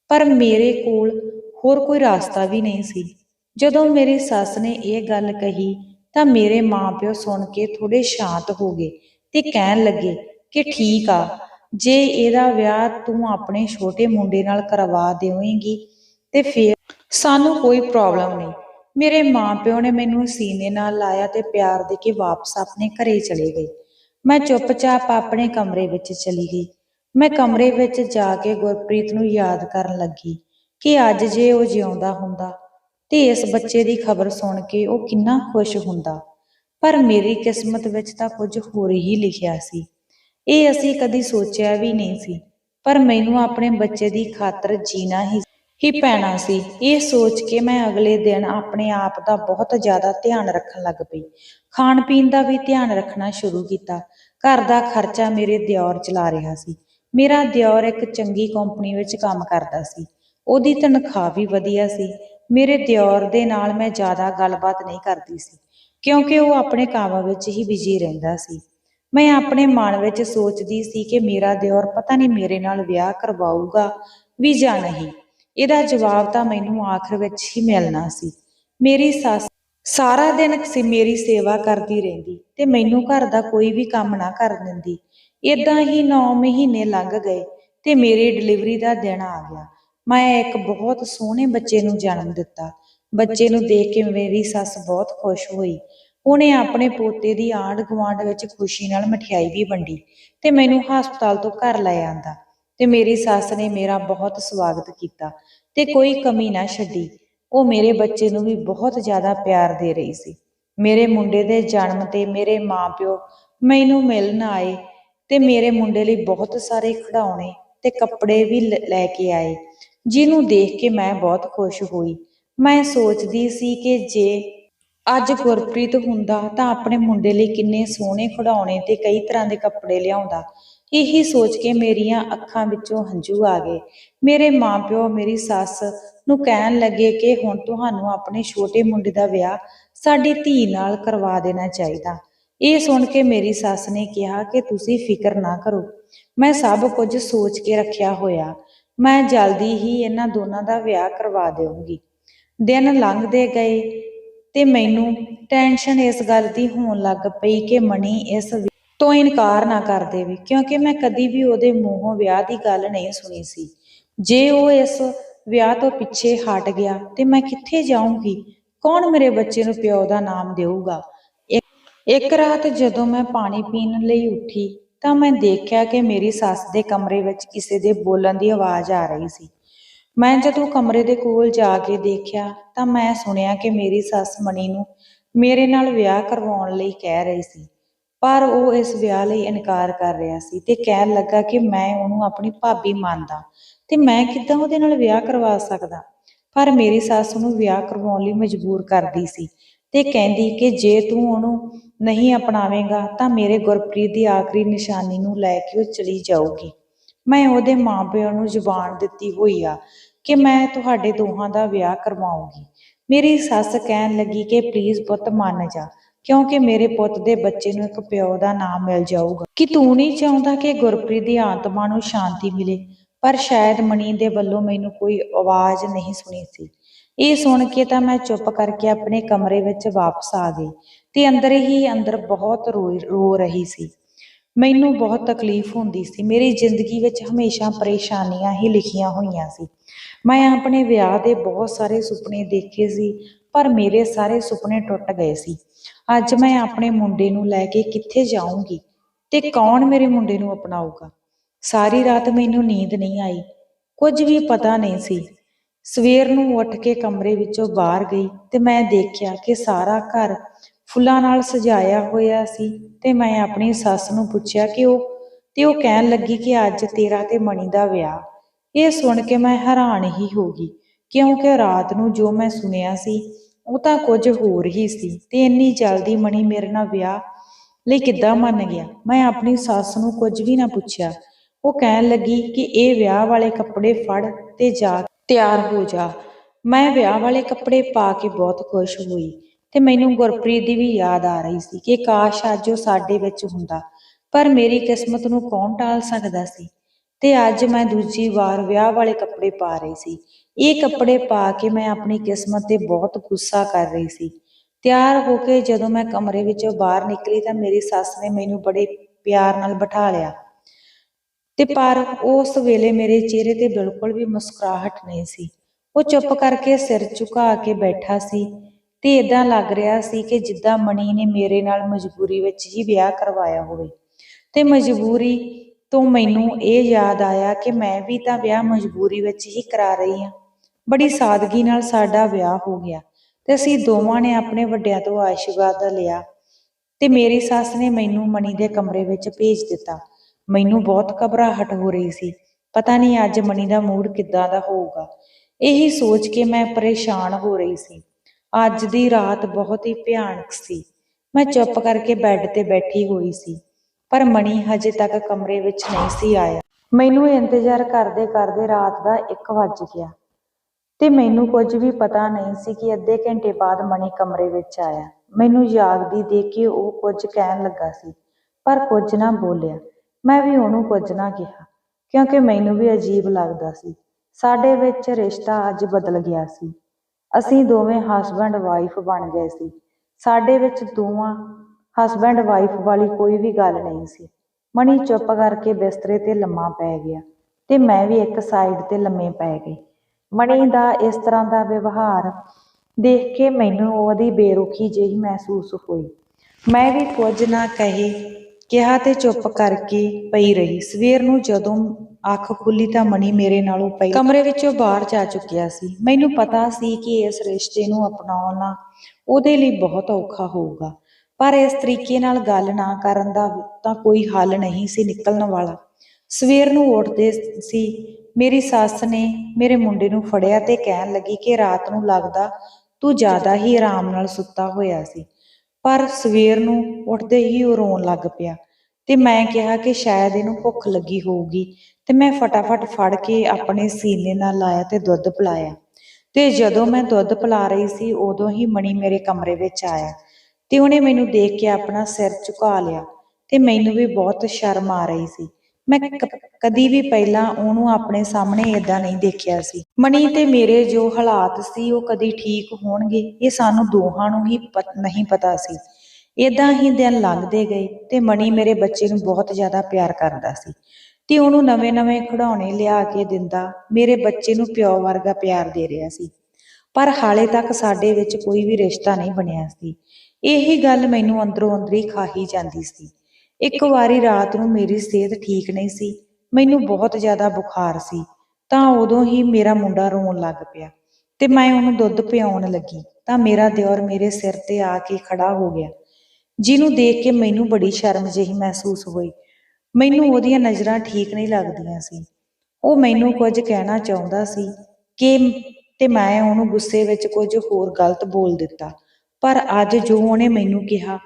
Speaker 1: ਪਰ ਮੇਰੇ ਕੋਲ ਹੋਰ ਕੋਈ ਰਾਸਤਾ ਵੀ ਨਹੀਂ ਸੀ। ਜਦੋਂ ਮੇਰੀ ਸੱਸ ਨੇ ਇਹ ਗੱਲ ਕਹੀ ਤਾਂ ਮੇਰੇ ਮਾਪਿਓ ਸੁਣ ਕੇ ਥੋੜੇ ਸ਼ਾਂਤ ਹੋ ਗਏ ਤੇ ਕਹਿਣ ਲੱਗੇ ਕਿ ਠੀਕ ਆ ਜੇ ਇਹਦਾ ਵਿਆਹ ਤੂੰ ਆਪਣੇ ਛੋਟੇ ਮੁੰਡੇ ਨਾਲ ਕਰਵਾ ਦੇਵੇਂਗੀ, ਤੇ ਫੇਰ ਸਾਨੂੰ ਕੋਈ ਪ੍ਰੋਬਲਮ ਨਹੀਂ। ਮੇਰੇ ਮਾਪਿਓ ਨੇ ਮੈਨੂੰ ਸੀਨੇ ਨਾਲ ਲਾਇਆ ਤੇ ਪਿਆਰ ਦੇ ਕੇ ਵਾਪਸ ਆਪਣੇ ਘਰੇ ਚਲੇ ਗਏ। ਮੈਂ ਚੁੱਪਚਾਪ ਆਪਣੇ ਕਮਰੇ ਵਿੱਚ ਚਲੀ ਗਈ। ਮੈਂ ਕਮਰੇ ਵਿੱਚ ਜਾ ਕੇ ਗੁਰਪ੍ਰੀਤ ਨੂੰ ਯਾਦ ਕਰਨ ਲੱਗੀ ਕਿ ਅੱਜ ਜੇ ਉਹ ਜਿਉਂਦਾ ਹੁੰਦਾ, ਤੇ ਇਸ ਬੱਚੇ ਦੀ ਖਬਰ ਸੁਣ ਕੇ ਉਹ ਕਿੰਨਾ ਖੁਸ਼ ਹੁੰਦਾ। ਪਰ ਮੇਰੀ ਕਿਸਮਤ ਵਿੱਚ ਤਾਂ ਕੁਝ ਹੋਰ ਹੀ ਲਿਖਿਆ ਸੀ। ਇਹ ਅਸੀਂ ਕਦੀ ਸੋਚਿਆ ਵੀ ਨਹੀਂ ਸੀ, ਪਰ ਮੈਨੂੰ ਆਪਣੇ ਬੱਚੇ ਦੀ ਖਾਤਰ ਜੀਣਾ ਹੀ ਹੀ ਪੈਣਾ ਸੀ। ਇਹ ਸੋਚ ਕੇ ਮੈਂ ਅਗਲੇ ਦਿਨ ਆਪਣੇ ਆਪ ਦਾ ਬਹੁਤ ਜ਼ਿਆਦਾ ਧਿਆਨ ਰੱਖਣ ਲੱਗ ਪਈ। ਖਾਣ ਪੀਣ ਦਾ ਵੀ ਧਿਆਨ ਰੱਖਣਾ ਸ਼ੁਰੂ ਕੀਤਾ। ਘਰ ਦਾ ਖਰਚਾ ਮੇਰੇ ਦਿਓਰ ਚਲਾ ਰਿਹਾ ਸੀ। ਮੇਰਾ ਦਿਓਰ ਇੱਕ ਚੰਗੀ ਕੰਪਨੀ ਵਿੱਚ ਕੰਮ ਕਰਦਾ ਸੀ। ਉਹਦੀ ਤਨਖਾਹ ਵੀ ਵਧੀਆ ਸੀ। ਮੇਰੇ ਦਿਓਰ ਦੇ ਨਾਲ ਮੈਂ ਜ਼ਿਆਦਾ ਗੱਲਬਾਤ ਨਹੀਂ ਕਰਦੀ ਸੀ, ਕਿਉਂਕਿ ਉਹ ਆਪਣੇ ਕੰਮ ਵਿੱਚ ਹੀ ਬਿਜ਼ੀ ਰਹਿੰਦਾ ਸੀ। ਮੈਂ ਆਪਣੇ ਮਨ ਵਿੱਚ ਸੋਚਦੀ ਸੀ ਕਿ ਮੇਰਾ ਦਿਓਰ ਪਤਾ ਨਹੀਂ ਮੇਰੇ ਨਾਲ ਵਿਆਹ ਕਰਵਾਊਗਾ ਵੀ ਜਾਂ ਨਹੀਂ। ਇਹਦਾ ਜਵਾਬ ਤਾਂ ਮੈਨੂੰ ਆਖਰ ਵਿੱਚ ਹੀ ਮਿਲਣਾ ਸੀ। ਮੇਰੀ ਸੱਸ ਸਾਰਾ ਦਿਨ ਸੀ, ਮੇਰੀ ਸੇਵਾ ਕਰਦੀ ਰਹਿੰਦੀ ਤੇ ਮੈਨੂੰ ਘਰ ਦਾ ਕੋਈ ਵੀ ਕੰਮ ਨਾ ਕਰ ਦਿੰਦੀ। ਇਦਾਂ ਹੀ 9 ਮਹੀਨੇ ਲੰਘ ਗਏ ਤੇ ਮੇਰੀ ਡਿਲੀਵਰੀ ਦਾ ਦਿਨ ਆ ਗਿਆ। ਮੈਂ ਇੱਕ ਬਹੁਤ ਸੋਹਣੇ ਬੱਚੇ ਨੂੰ ਜਨਮ ਦਿੱਤਾ। ਬੱਚੇ ਨੂੰ ਦੇਖ ਕੇ ਮੇਰੀ ਸੱਸ ਬਹੁਤ ਖੁਸ਼ ਹੋਈ। ਉਹਨੇ ਆਪਣੇ ਪੋਤੇ ਦੀ ਆਂਢ ਗੁਆਂਢ ਵਿੱਚ ਖੁਸ਼ੀ ਨਾਲ ਮਠਿਆਈ ਵੀ ਵੰਡੀ ਤੇ ਮੈਨੂੰ ਹਸਪਤਾਲ ਤੋਂ ਘਰ ਲੈ ਆਂਦਾ ਤੇ ਮੇਰੀ ਸੱਸ ਨੇ ਮੇਰਾ ਬਹੁਤ ਸਵਾਗਤ ਕੀਤਾ ਤੇ ਕੋਈ ਕਮੀ ਨਾ ਛੱਡੀ। ਉਹ ਮੇਰੇ ਬੱਚੇ ਨੂੰ ਵੀ ਬਹੁਤ ਜ਼ਿਆਦਾ ਪਿਆਰ ਦੇ ਰਹੀ ਸੀ। ਮੇਰੇ ਮੁੰਡੇ ਦੇ ਜਨਮ ਤੇ ਮੇਰੇ ਮਾਪਿਓ ਮੈਨੂੰ ਮਿਲਣ ਆਏ ਤੇ ਮੇਰੇ ਮੁੰਡੇ ਲਈ ਬਹੁਤ ਸਾਰੇ ਖਿਡੌਣੇ ਤੇ ਕੱਪੜੇ ਵੀ ਲੈ ਕੇ ਆਏ, ਜਿਹਨੂੰ ਦੇਖ ਕੇ ਮੈਂ ਬਹੁਤ ਖੁਸ਼ ਹੋਈ। ਮੈਂ ਸੋਚਦੀ ਸੀ ਕਿ ਜੇ ਅੱਜ ਗੁਰਪ੍ਰੀਤ ਹੁੰਦਾ ਤਾਂ ਆਪਣੇ ਮੁੰਡੇ ਲਈ ਕਿੰਨੇ ਸੋਹਣੇ ਖਿਡੌਣੇ ਤੇ ਕਈ ਤਰ੍ਹਾਂ ਦੇ ਕੱਪੜੇ ਲਿਆਉਂਦਾ। ਇਹੀ ਸੋਚ ਕੇ ਮੇਰੀਆਂ ਅੱਖਾਂ ਵਿੱਚੋਂ ਹੰਝੂ ਆ ਗਏ। ਮੇਰੇ ਮਾਪਿਓ, ਮੇਰੀ ਸੱਸ ਨੂੰ ਕਹਿਣ ਲੱਗੇ ਕਿ ਹੁਣ ਤੁਹਾਨੂੰ ਆਪਣੇ ਛੋਟੇ ਮੁੰਡੇ ਦਾ ਵਿਆਹ ਸਾਡੀ ਧੀ ਨਾਲ ਕਰਵਾ ਦੇਣਾ ਚਾਹੀਦਾ। ਇਹ ਸੁਣ ਕੇ ਮੇਰੀ ਸੱਸ ਨੇ ਕਿਹਾ ਕਿ ਤੁਸੀਂ ਫਿਕਰ ਨਾ ਕਰੋ। ਮੈਂ ਸਭ ਕੁਝ ਸੋਚ ਕੇ ਰੱਖਿਆ ਹੋਇਆ। ਮੈਂ ਜਲਦੀ ਹੀ ਇਹਨਾਂ ਦੋਨਾਂ ਦਾ ਵਿਆਹ ਕਰਵਾ ਦੇਵਾਂਗੀ ਦਿਨ ਲੰਘਦੇ ਗਏ। ਤੇ ਮੈਨੂੰ ਟੈਨਸ਼ਨ ਇਸ ਗੱਲ ਦੀ ਹੋਣ ਲੱਗ ਪਈ ਕਿ ਮਣੀ ਇਸ ਤੋਂ ਇਨਕਾਰ ਨਾ ਕਰ ਦੇਵੇ, ਕਿਉਂਕਿ ਮੈਂ ਕਦੀ ਵੀ ਉਹਦੇ ਮੂੰਹੋਂ ਵਿਆਹ ਦੀ ਗੱਲ ਨਹੀਂ ਸੁਣੀ ਸੀ। ਜੇ ਉਹ ਇਸ ਵਿਆਹ ਤੋਂ ਪਿੱਛੇ ਹਟ ਗਿਆ ਤੇ ਮੈਂ ਕਿੱਥੇ ਜਾਊਂਗੀ? ਕੌਣ ਮੇਰੇ ਬੱਚੇ ਨੂੰ ਪਿਓ ਦਾ ਨਾਮ ਦੇਊਗਾ? ਇੱਕ ਰਾਤ ਜਦੋਂ ਮੈਂ ਪਾਣੀ ਪੀਣ ਲਈ ਉੱਠੀ ਤਾਂ ਮੈਂ ਦੇਖਿਆ ਕਿ ਮੇਰੀ ਸੱਸ ਦੇ ਕਮਰੇ ਵਿੱਚ ਕਿਸੇ ਦੇ ਬੋਲਣ ਦੀ ਆਵਾਜ਼ ਆ ਰਹੀ ਸੀ। ਮੈਂ ਜਦੋਂ ਕਮਰੇ ਦੇ ਕੋਲ ਜਾ ਕੇ ਦੇਖਿਆ ਤਾਂ ਮੈਂ ਸੁਣਿਆ ਕਿ ਮੇਰੀ ਸੱਸ ਮਣੀ ਨੂੰ ਮੇਰੇ ਨਾਲ ਵਿਆਹ ਕਰਵਾਉਣ ਲਈ ਕਹਿ ਰਹੀ ਸੀ। ਪਰ ਉਹ ਇਸ ਵਿਆਹ ਲਈ ਇਨਕਾਰ ਕਰ ਰਿਹਾ ਸੀ ਤੇ ਕਹਿਣ ਲੱਗਾ ਕਿ ਮੈਂ ਉਹਨੂੰ ਆਪਣੀ ਭਾਬੀ ਮੰਨਦਾ ਤੇ ਮੈਂ ਕਿੱਦਾਂ ਉਹਦੇ ਨਾਲ ਵਿਆਹ ਕਰਵਾ ਸਕਦਾ? ਪਰ ਮੇਰੀ ਸੱਸ ਨੂੰ ਵਿਆਹ ਕਰਵਾਉਣ ਲਈ ਮਜਬੂਰ ਕਰਦੀ ਸੀ ਤੇ ਕਹਿੰਦੀ ਕਿ ਜੇ ਤੂੰ ਉਹਨੂੰ ਨਹੀਂ ਅਪਣਾਵੇਂਗਾ ਤਾਂ ਮੇਰੇ ਗੁਰਪ੍ਰੀਤ ਦੀ ਆਖਰੀ ਨਿਸ਼ਾਨੀ ਨੂੰ ਲੈ ਕੇ ਉਹ ਚਲੀ ਜਾਊਗੀ। ਮੈਂ ਉਹਦੇ ਮਾਪਿਆਂ ਨੂੰ ਜ਼ੁਬਾਨ ਦਿੱਤੀ ਹੋਈ ਆ ਕਿ ਮੈਂ ਤੁਹਾਡੇ ਦੋਹਾਂ ਦਾ ਵਿਆਹ ਕਰਵਾਉਂਗੀ। ਮੇਰੀ ਸੱਸ ਕਹਿਣ ਲੱਗੀ ਕਿ ਪਲੀਜ਼ ਪੁੱਤ ਮੰਨ ਜਾ, ਕਿਉਂਕਿ ਮੇਰੇ ਪੁੱਤ ਦੇ ਬੱਚੇ ਨੂੰ ਇੱਕ ਪਿਓ ਦਾ ਨਾਮ ਮਿਲ ਜਾਊਗਾ। ਕਿ ਤੂੰ ਨਹੀਂ ਚਾਹੁੰਦਾ ਕਿ ਗੁਰਪ੍ਰੀਤ ਦੀ ਆਤਮਾ ਨੂੰ ਸ਼ਾਂਤੀ ਮਿਲੇ, ਪਰ ਸ਼ਾਇਦ ਮਣੀ ਦੇ ਵੱਲੋਂ ਮੈਨੂੰ ਕੋਈ ਆਵਾਜ਼ ਨਹੀਂ ਸੁਣੀ ਸੀ। ਇਹ ਸੁਣ ਕੇ ਤਾਂ ਮੈਂ ਚੁੱਪ ਕਰਕੇ ਆਪਣੇ ਕਮਰੇ ਵਿੱਚ ਵਾਪਸ ਆ ਗਈ ਤੇ ਅੰਦਰ ਹੀ ਅੰਦਰ ਬਹੁਤ ਰੋਈ, ਰੋ ਰਹੀ ਸੀ। ਮੈਨੂੰ ਬਹੁਤ ਤਕਲੀਫ ਹੁੰਦੀ ਸੀ। ਮੇਰੀ ਜ਼ਿੰਦਗੀ ਵਿੱਚ ਹਮੇਸ਼ਾ ਪਰੇਸ਼ਾਨੀਆਂ ਹੀ ਲਿਖੀਆਂ ਹੋਈਆਂ ਸੀ। ਮੈਂ ਆਪਣੇ ਵਿਆਹ ਦੇ ਬਹੁਤ ਸਾਰੇ ਸੁਪਨੇ ਦੇਖੇ ਸੀ ਪਰ ਮੇਰੇ ਸਾਰੇ ਸੁਪਨੇ ਟੁੱਟ ਗਏ ਸੀ। ਅੱਜ ਮੈਂ ਆਪਣੇ ਮੁੰਡੇ ਨੂੰ ਲੈ ਕੇ ਕਿੱਥੇ ਜਾਊਂਗੀ ਤੇ ਕੌਣ ਮੇਰੇ ਮੁੰਡੇ ਨੂੰ ਅਪਣਾਊਗਾ? ਸਾਰੀ ਰਾਤ ਮੈਨੂੰ ਨੀਂਦ ਨਹੀਂ ਆਈ। ਕੁਝ ਵੀ ਪਤਾ ਨਹੀਂ ਸੀ। ਸਵੇਰ ਨੂੰ ਉੱਠ ਕੇ ਕਮਰੇ ਵਿੱਚੋਂ ਬਾਹਰ ਗਈ ਤੇ ਮੈਂ ਦੇਖਿਆ ਕਿ ਸਾਰਾ ਘਰ ਫੁੱਲਾਂ ਨਾਲ ਸਜਾਇਆ ਹੋਇਆ ਸੀ ਤੇ ਮੈਂ ਆਪਣੀ ਸੱਸ ਨੂੰ ਪੁੱਛਿਆ ਕਿ ਉਹ, ਤੇ ਉਹ ਕਹਿਣ ਲੱਗੀ ਕਿ ਅੱਜ ਤੇਰਾ ਤੇ ਮਣੀ ਦਾ ਵਿਆਹ। ਇਹ ਸੁਣ ਕੇ ਮੈਂ ਹੈਰਾਨ ਹੀ ਹੋ ਗਈ, ਕਿਉਂਕਿ ਰਾਤ ਨੂੰ ਜੋ ਮੈਂ ਸੁਣਿਆ ਸੀ, ਉਹ ਤਾਂ ਕੁਝ ਹੋਰ ਹੀ ਸੀ ਤੇ ਇੰਨੀ ਜਲਦੀ ਮਣੀ ਮੇਰੇ ਨਾਲ ਵਿਆਹ ਲਈ ਕਿੱਦਾਂ ਮੰਨ ਗਿਆ। ਮੈਂ ਆਪਣੀ ਸੱਸ ਨੂੰ ਕੁਝ ਵੀ ਨਾ ਪੁੱਛਿਆ। ਉਹ ਕਹਿਣ ਲੱਗੀ ਕਿ ਇਹ ਵਿਆਹ ਵਾਲੇ ਕੱਪੜੇ ਫੜ ਤੇ ਜਾ ਤਿਆਰ ਹੋ ਜਾ। ਮੈਂ ਵਿਆਹ ਵਾਲੇ ਕੱਪੜੇ ਪਾ ਕੇ ਬਹੁਤ ਖੁਸ਼ ਹੋਈ। ਤੇ ਮੈਨੂੰ ਗੁਰਪ੍ਰੀਤ ਦੀ ਵੀ ਯਾਦ ਆ ਰਹੀ ਸੀ ਕਿ ਕਾਸ਼ ਅੱਜ ਉਹ ਸਾਡੇ ਵਿੱਚ ਹੁੰਦਾ। ਪਰ ਮੇਰੀ ਕਿਸਮਤ ਨੂੰ ਕੌਣ ਟਾਲ ਸਕਦਾ ਸੀ? ਤੇ ਅੱਜ ਮੈਂ ਦੂਜੀ ਵਾਰ ਵਿਆਹ ਵਾਲੇ ਕੱਪੜੇ ਪਾ ਰਹੀ ਸੀ। ਇਹ ਕੱਪੜੇ ਪਾ ਕੇ ਮੈਂ ਆਪਣੀ ਕਿਸਮਤ ਤੇ ਬਹੁਤ ਗੁੱਸਾ ਕਰ ਰਹੀ ਸੀ। ਤਿਆਰ ਹੋ ਕੇ ਜਦੋਂ ਮੈਂ ਕਮਰੇ ਵਿੱਚੋਂ ਬਾਹਰ ਨਿਕਲੀ ਤਾਂ ਮੇਰੀ ਸੱਸ ਨੇ ਮੈਨੂੰ ਬੜੇ ਪਿਆਰ ਨਾਲ ਬਿਠਾ ਲਿਆ। ਤੇ ਪਰ ਉਸ ਵੇਲੇ ਮੇਰੇ ਚਿਹਰੇ ਤੇ ਬਿਲਕੁਲ ਵੀ ਮੁਸਕਰਾਹਟ ਨਹੀਂ ਸੀ। ਉਹ ਚੁੱਪ ਕਰਕੇ ਸਿਰ ਝੁਕਾ ਕੇ ਬੈਠਾ ਸੀ। ਤੇ ਇਦਾਂ ਲੱਗ ਰਿਹਾ ਸੀ ਕਿ ਜਿੱਦਾਂ ਮਣੀ ਨੇ ਮੇਰੇ ਨਾਲ ਮਜਬੂਰੀ ਵਿੱਚ ਹੀ ਵਿਆਹ ਕਰਵਾਇਆ ਹੋਵੇ। ਤੇ ਮਜਬੂਰੀ ਤੋਂ ਮੈਨੂੰ ਇਹ ਯਾਦ ਆਇਆ ਕਿ ਮੈਂ ਵੀ ਤਾਂ ਵਿਆਹ ਮਜਬੂਰੀ ਵਿੱਚ ਹੀ ਕਰਾ ਰਹੀ ਹਾਂ। ਬੜੀ ਸਾਦਗੀ ਨਾਲ ਸਾਡਾ ਵਿਆਹ ਹੋ ਗਿਆ ਤੇ ਅਸੀਂ ਦੋਵਾਂ ਨੇ ਆਪਣੇ ਵੱਡਿਆਂ ਤੋਂ ਆਸ਼ੀਰਵਾਦ ਲਿਆ ਤੇ ਮੇਰੀ ਸੱਸ ਨੇ ਮੈਨੂੰ ਮਣੀ ਦੇ ਕਮਰੇ ਵਿੱਚ ਭੇਜ ਦਿੱਤਾ। ਮੈਨੂੰ ਬਹੁਤ ਘਬਰਾਹਟ ਹੋ ਰਹੀ ਸੀ। ਪਤਾ ਨਹੀਂ ਅੱਜ ਮਣੀ ਦਾ ਮੂਡ ਕਿੱਦਾਂ ਦਾ ਹੋਊਗਾ। ਇਹੀ ਸੋਚ ਕੇ ਮੈਂ ਪਰੇਸ਼ਾਨ ਹੋ ਰਹੀ ਸੀ। ਅੱਜ ਦੀ ਰਾਤ ਬਹੁਤ ਹੀ ਭਿਆਨਕ ਸੀ। ਮੈਂ ਚੁੱਪ ਕਰਕੇ ਬੈੱਡ ਤੇ ਬੈਠੀ ਹੋਈ ਸੀ, ਪਰ ਮਣੀ ਹਜੇ ਤੱਕ ਕਮਰੇ ਵਿੱਚ ਨਹੀਂ ਸੀ ਆਇਆ। ਮੈਨੂੰ ਇੰਤਜ਼ਾਰ ਕਰਦੇ ਕਰਦੇ ਰਾਤ ਦਾ 1 ਵੱਜ ਗਿਆ ਤੇ ਮੈਨੂੰ ਕੁਝ ਵੀ ਪਤਾ ਨਹੀਂ ਸੀ ਕਿ ਅੱਧੇ ਘੰਟੇ ਬਾਅਦ ਮਣੀ ਕਮਰੇ ਵਿੱਚ ਆਇਆ। ਮੈਨੂੰ ਜਾਗਦੀ ਦੇਖ ਕੇ ਉਹ ਕੁਝ ਕਹਿਣ ਲੱਗਾ ਸੀ, ਪਰ ਕੁਝ ਨਾ ਬੋਲਿਆ। ਮੈਂ ਵੀ ਉਹਨੂੰ ਕੁਝ ਨਾ ਕਿਹਾ, ਕਿਉਂਕਿ ਮੈਨੂੰ ਵੀ ਅਜੀਬ ਲੱਗਦਾ ਸੀ। ਸਾਡੇ ਵਿੱਚ ਰਿਸ਼ਤਾ ਅੱਜ ਬਦਲ ਗਿਆ ਸੀ। ਅਸੀਂ ਦੋਵੇਂ ਹਸਬੰਡ ਵਾਈਫ ਬਣ ਗਏ ਸੀ। ਸਾਡੇ ਵਿੱਚ ਦੋਵਾਂ ਹਸਬੰਡ ਵਾਈਫ ਵਾਲੀ ਕੋਈ ਵੀ ਗੱਲ ਨਹੀਂ ਸੀ। ਮਣੀ ਚੁੱਪ ਕਰਕੇ ਬਿਸਤਰੇ ਤੇ ਲੰਮਾ ਪੈ ਗਿਆ ਤੇ ਮੈਂ ਵੀ ਇੱਕ ਸਾਈਡ ਤੇ ਲੰਮੇ ਪੈ ਗਈ। ਮਣੀ ਦਾ ਇਸ ਤਰ੍ਹਾਂ ਦਾ ਵਿਵਹਾਰ ਦੇਖ ਕੇ ਮੈਨੂੰ ਉਹਦੀ ਬੇਰੁਖੀ ਜਿਹੀ ਮਹਿਸੂਸ ਹੋਈ। ਮੈਂ ਵੀ ਕੁਝ ਨਾ ਕਹੇ ਕਿਹਾ ਤੇ ਚੁੱਪ ਕਰਕੇ ਪਈ ਰਹੀ। ਸਵੇਰ ਨੂੰ ਜਦੋਂ ਅੱਖ ਖੁੱਲੀ ਤਾਂ ਮਣੀ ਮੇਰੇ ਨਾਲੋਂ ਪਈ। ਕਮਰੇ ਵਿੱਚੋਂ ਬਾਹਰ ਜਾ ਚੁੱਕਿਆ ਸੀ। ਮੈਨੂੰ ਪਤਾ ਸੀ ਕਿ ਇਸ ਰਿਸ਼ਤੇ ਨੂੰ ਅਪਣਾਉਣਾ ਉਹਦੇ ਲਈ ਬਹੁਤ ਔਖਾ ਹੋਊਗਾ। ਪਰ ਇਸ ਤਰੀਕੇ ਨਾਲ ਗੱਲ ਨਾ ਕਰਨ ਦਾ ਤਾਂ ਕੋਈ ਹੱਲ ਨਹੀਂ ਸੀ ਨਿਕਲਣ ਵਾਲਾ। ਸਵੇਰ ਨੂੰ ਉੱਠਦੇ ਸੀ। ਮੇਰੀ ਸੱਸ ਨੇ ਮੇਰੇ ਮੁੰਡੇ ਨੂੰ ਫੜਿਆ ਤੇ ਕਹਿਣ ਲੱਗੀ ਕਿ ਰਾਤ ਨੂੰ ਲੱਗਦਾ ਤੂੰ ਜ਼ਿਆਦਾ ਹੀ ਆਰਾਮ ਨਾਲ ਸੁੱਤਾ ਹੋਇਆ ਸੀ। ਪਰ ਸਵੇਰ ਨੂੰ ਉੱਠਦੇ ਹੀ ਉਹ ਰੋਣ ਲੱਗ ਪਿਆ। ਤੇ ਮੈਂ ਕਿਹਾ ਕਿ ਸ਼ਾਇਦ ਇਹਨੂੰ ਭੁੱਖ ਲੱਗੀ ਹੋਊਗੀ। ਤੇ ਮੈਂ ਫਟਾਫਟ ਫੜ ਕੇ ਆਪਣੇ ਸੀਨੇ ਨਾਲ ਲਾਇਆ ਤੇ ਦੁੱਧ ਪਿਲਾਇਆ। ਤੇ ਜਦੋਂ ਮੈਂ ਦੁੱਧ ਪਿਲਾ ਰਹੀ ਸੀ, ਉਦੋਂ ਹੀ ਮਣੀ ਮੇਰੇ ਕਮਰੇ ਵਿੱਚ ਆਇਆ ਤੇ ਉਹਨੇ ਮੈਨੂੰ ਦੇਖ ਕੇ ਆਪਣਾ ਸਿਰ ਝੁਕਾ ਲਿਆ ਤੇ ਮੈਨੂੰ ਵੀ ਬਹੁਤ ਸ਼ਰਮ ਆ ਰਹੀ ਸੀ। ਮੈਂ ਕਦੀ ਵੀ ਪਹਿਲਾਂ ਉਹਨੂੰ ਆਪਣੇ ਸਾਹਮਣੇ ਇਦਾਂ ਨਹੀਂ ਦੇਖਿਆ ਸੀ। ਮਣੀ ਤੇ ਮੇਰੇ ਜੋ ਹਾਲਾਤ ਸੀ, ਉਹ ਕਦੀ ਠੀਕ ਹੋਣਗੇ, ਇਹ ਸਾਨੂੰ ਦੋਹਾਂ ਨੂੰ ਹੀ ਪਤ- ਨਹੀਂ ਪਤਾ ਸੀ। ਇਦਾਂ ਹੀ ਦਿਨ ਲੰਘਦੇ ਗਏ ਤੇ ਮਣੀ ਮੇਰੇ ਬੱਚੇ ਨੂੰ ਬਹੁਤ ਜ਼ਿਆਦਾ ਪਿਆਰ ਕਰਦਾ ਸੀ। ਤੇ ਉਹਨੂੰ ਨਵੇਂ-ਨਵੇਂ ਖਿਡੌਣੇ ਲਿਆ ਕੇ ਦਿੰਦਾ, ਮੇਰੇ ਬੱਚੇ ਨੂੰ ਪਿਓ ਵਰਗਾ ਪਿਆਰ ਦੇ ਰਿਹਾ ਸੀ। ਪਰ ਹਾਲੇ ਤੱਕ ਸਾਡੇ ਵਿੱਚ ਕੋਈ ਵੀ ਰਿਸ਼ਤਾ ਨਹੀਂ ਬਣਿਆ ਸੀ। ਇਹੀ ਗੱਲ ਮੈਨੂੰ ਅੰਦਰੋਂ ਅੰਦਰੀ ਖਾਹੀ ਜਾਂਦੀ ਸੀ। ਇੱਕ ਵਾਰੀ ਰਾਤ ਨੂੰ ਮੇਰੀ ਸਿਹਤ ਠੀਕ ਨਹੀਂ ਸੀ, ਮੈਨੂੰ ਬਹੁਤ ਜ਼ਿਆਦਾ ਬੁਖਾਰ ਸੀ, ਤਾਂ ਉਦੋਂ ਹੀ ਮੇਰਾ ਮੁੰਡਾ ਰੋਣ ਲੱਗ ਪਿਆ ਤੇ ਮੈਂ ਉਹਨੂੰ ਦੁੱਧ ਪਿਆਉਣ ਲੱਗੀ, ਤਾਂ ਮੇਰਾ ਦਿਓਰ ਮੇਰੇ ਸਿਰ ਤੇ ਆ ਕੇ ਖੜਾ ਹੋ ਗਿਆ। ਜਿਹਨੂੰ ਦੇਖ ਕੇ ਮੈਨੂੰ ਬੜੀ ਸ਼ਰਮ ਜਿਹੀ ਮਹਿਸੂਸ ਹੋਈ। ਮੈਨੂੰ ਉਹਦੀਆਂ ਨਜ਼ਰਾਂ ਠੀਕ ਨਹੀਂ ਲੱਗਦੀਆਂ ਸੀ। ਉਹ ਮੈਨੂੰ ਕੁਝ ਕਹਿਣਾ ਚਾਹੁੰਦਾ ਸੀ ਕਿ ਤੇ ਮੈਂ ਉਹਨੂੰ ਗੁੱਸੇ ਵਿੱਚ ਕੁਝ ਹੋਰ ਗਲਤ ਬੋਲ ਦਿੱਤਾ। ਪਰ ਅੱਜ ਜੋ ਉਹਨੇ ਮੈਨੂੰ ਕਿਹਾ,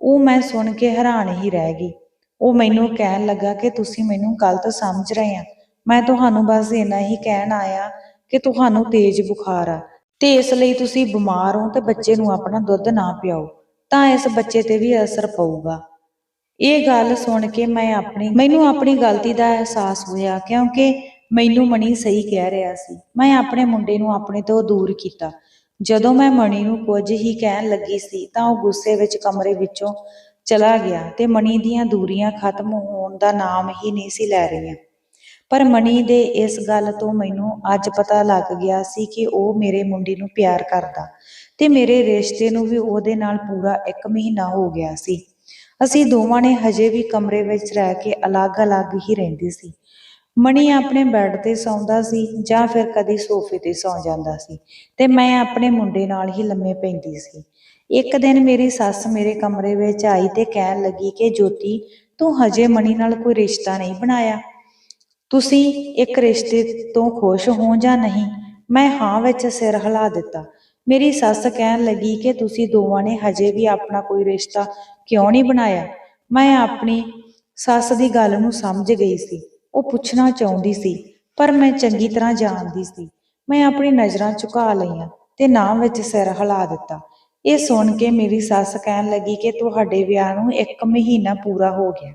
Speaker 1: ਉਹ ਮੈਂ ਸੁਣ ਕੇ ਹੈਰਾਨ ਹੀ ਰਹਿ ਗਈ। ਉਹ ਮੈਨੂੰ ਕਹਿਣ ਲੱਗਾ ਕਿ ਤੁਸੀਂ ਮੈਨੂੰ ਗਲਤ ਸਮਝ ਰਹੇ ਆ। ਮੈਂ ਤੁਹਾਨੂੰ ਬਸ ਇੰਨਾ ਹੀ ਕਹਿਣ ਆਇਆ ਕਿ ਤੁਹਾਨੂੰ ਤੇਜ਼ ਬੁਖਾਰ ਆ। ਤੇ ਇਸ ਲਈ ਤੁਸੀਂ ਬਿਮਾਰ ਹੋ ਤੇ ਬੱਚੇ ਨੂੰ ਆਪਣਾ ਦੁੱਧ ਨਾ ਪਿਆਓ। ਤਾਂ ਇਸ ਬੱਚੇ ਤੇ ਵੀ ਅਸਰ ਪਊਗਾ। ਇਹ ਗੱਲ ਸੁਣ ਕੇ ਮੈਂ ਆਪਣੀ, ਮੈਨੂੰ ਆਪਣੀ ਗਲਤੀ ਦਾ ਅਹਿਸਾਸ ਹੋਇਆ ਕਿਉਂਕਿ ਮੈਨੂੰ ਮਣੀ ਸਹੀ ਕਹਿ ਰਿਹਾ ਸੀ। ਮੈਂ ਆਪਣੇ ਮੁੰਡੇ ਨੂੰ ਆਪਣੇ ਤੋਂ ਦੂਰ ਕੀਤਾ। ਜਦੋਂ ਮੈਂ ਮਣੀ ਨੂੰ ਕੁਝ ਹੀ ਕਹਿਣ ਲੱਗੀ ਸੀ ਤਾਂ ਉਹ ਗੁੱਸੇ ਵਿੱਚ ਕਮਰੇ ਵਿੱਚੋਂ ਚਲਾ ਗਿਆ ਤੇ ਮਣੀ ਦੀਆਂ ਦੂਰੀਆਂ ਖਤਮ ਹੋਣ ਦਾ ਨਾਮ ਹੀ ਨਹੀਂ ਸੀ ਲੈ ਰਹੀਆਂ। ਪਰ ਮਣੀ ਦੇ ਇਸ ਗੱਲ ਤੋਂ ਮੈਨੂੰ ਅੱਜ ਪਤਾ ਲੱਗ ਗਿਆ ਸੀ ਕਿ ਉਹ ਮੇਰੇ ਮੁੰਡੇ ਨੂੰ ਪਿਆਰ ਕਰਦਾ। ਤੇ ਮੇਰੇ ਰਿਸ਼ਤੇ ਨੂੰ ਵੀ ਉਹਦੇ ਨਾਲ ਪੂਰਾ 1 ਮਹੀਨਾ ਹੋ ਗਿਆ ਸੀ। ਅਸੀਂ ਦੋਵਾਂ ਨੇ ਹਜੇ ਵੀ ਕਮਰੇ ਵਿੱਚ ਰਹਿ ਕੇ ਅਲੱਗ-ਅਲੱਗ ਹੀ ਰਹਿੰਦੇ ਸੀ। ਮਣੀ ਆਪਣੇ ਬੈੱਡ ਤੇ ਸੌਂਦਾ ਸੀ ਜਾਂ ਫਿਰ ਕਦੀ ਸੋਫੇ ਤੇ ਸੌਂ ਜਾਂਦਾ ਸੀ ਤੇ ਮੈਂ ਆਪਣੇ ਮੁੰਡੇ ਨਾਲ ਹੀ ਲੰਮੇ ਪੈਂਦੀ ਸੀ। ਇੱਕ ਦਿਨ ਮੇਰੀ ਸੱਸ ਮੇਰੇ ਕਮਰੇ ਵਿੱਚ ਆਈ ਤੇ ਕਹਿਣ ਲੱਗੀ ਕਿ ਜੋਤੀ ਤੂੰ ਹਜੇ ਮਣੀ ਨਾਲ ਕੋਈ ਰਿਸ਼ਤਾ ਨਹੀਂ ਬਣਾਇਆ। ਤੁਸੀਂ ਇੱਕ ਰਿਸ਼ਤੇ ਤੋਂ ਖੁਸ਼ ਹੋ ਜਾਂ ਨਹੀਂ? ਮੈਂ ਹਾਂ ਵਿੱਚ ਸਿਰ ਹਿਲਾ ਦਿੱਤਾ। ਮੇਰੀ ਸੱਸ ਕਹਿਣ ਲੱਗੀ ਕਿ ਤੁਸੀਂ ਦੋਵਾਂ ਨੇ ਹਜੇ ਵੀ ਆਪਣਾ ਕੋਈ ਰਿਸ਼ਤਾ ਕਿਉਂ ਨਹੀਂ ਬਣਾਇਆ? ਮੈਂ ਆਪਣੀ ਸੱਸ ਦੀ ਗੱਲ ਨੂੰ ਸਮਝ ਗਈ ਸੀ। ਉਹ ਪੁੱਛਣਾ ਚਾਹੁੰਦੀ ਸੀ, ਪਰ ਮੈਂ ਚੰਗੀ ਤਰ੍ਹਾਂ ਜਾਣਦੀ ਸੀ। ਮੈਂ ਆਪਣੀ ਨਜ਼ਰਾਂ ਝੁਕਾ ਲਈਆਂ ਤੇ ਨਾਂ ਵਿੱਚ ਸਿਰ ਹਿਲਾ ਦਿੱਤਾ। ਇਹ ਸੁਣ ਕੇ ਮੇਰੀ ਸੱਸ ਕਹਿਣ ਲੱਗੀ ਕਿ ਤੁਹਾਡੇ ਵਿਆਹ ਨੂੰ ਇੱਕ ਮਹੀਨਾ ਪੂਰਾ ਹੋ ਗਿਆ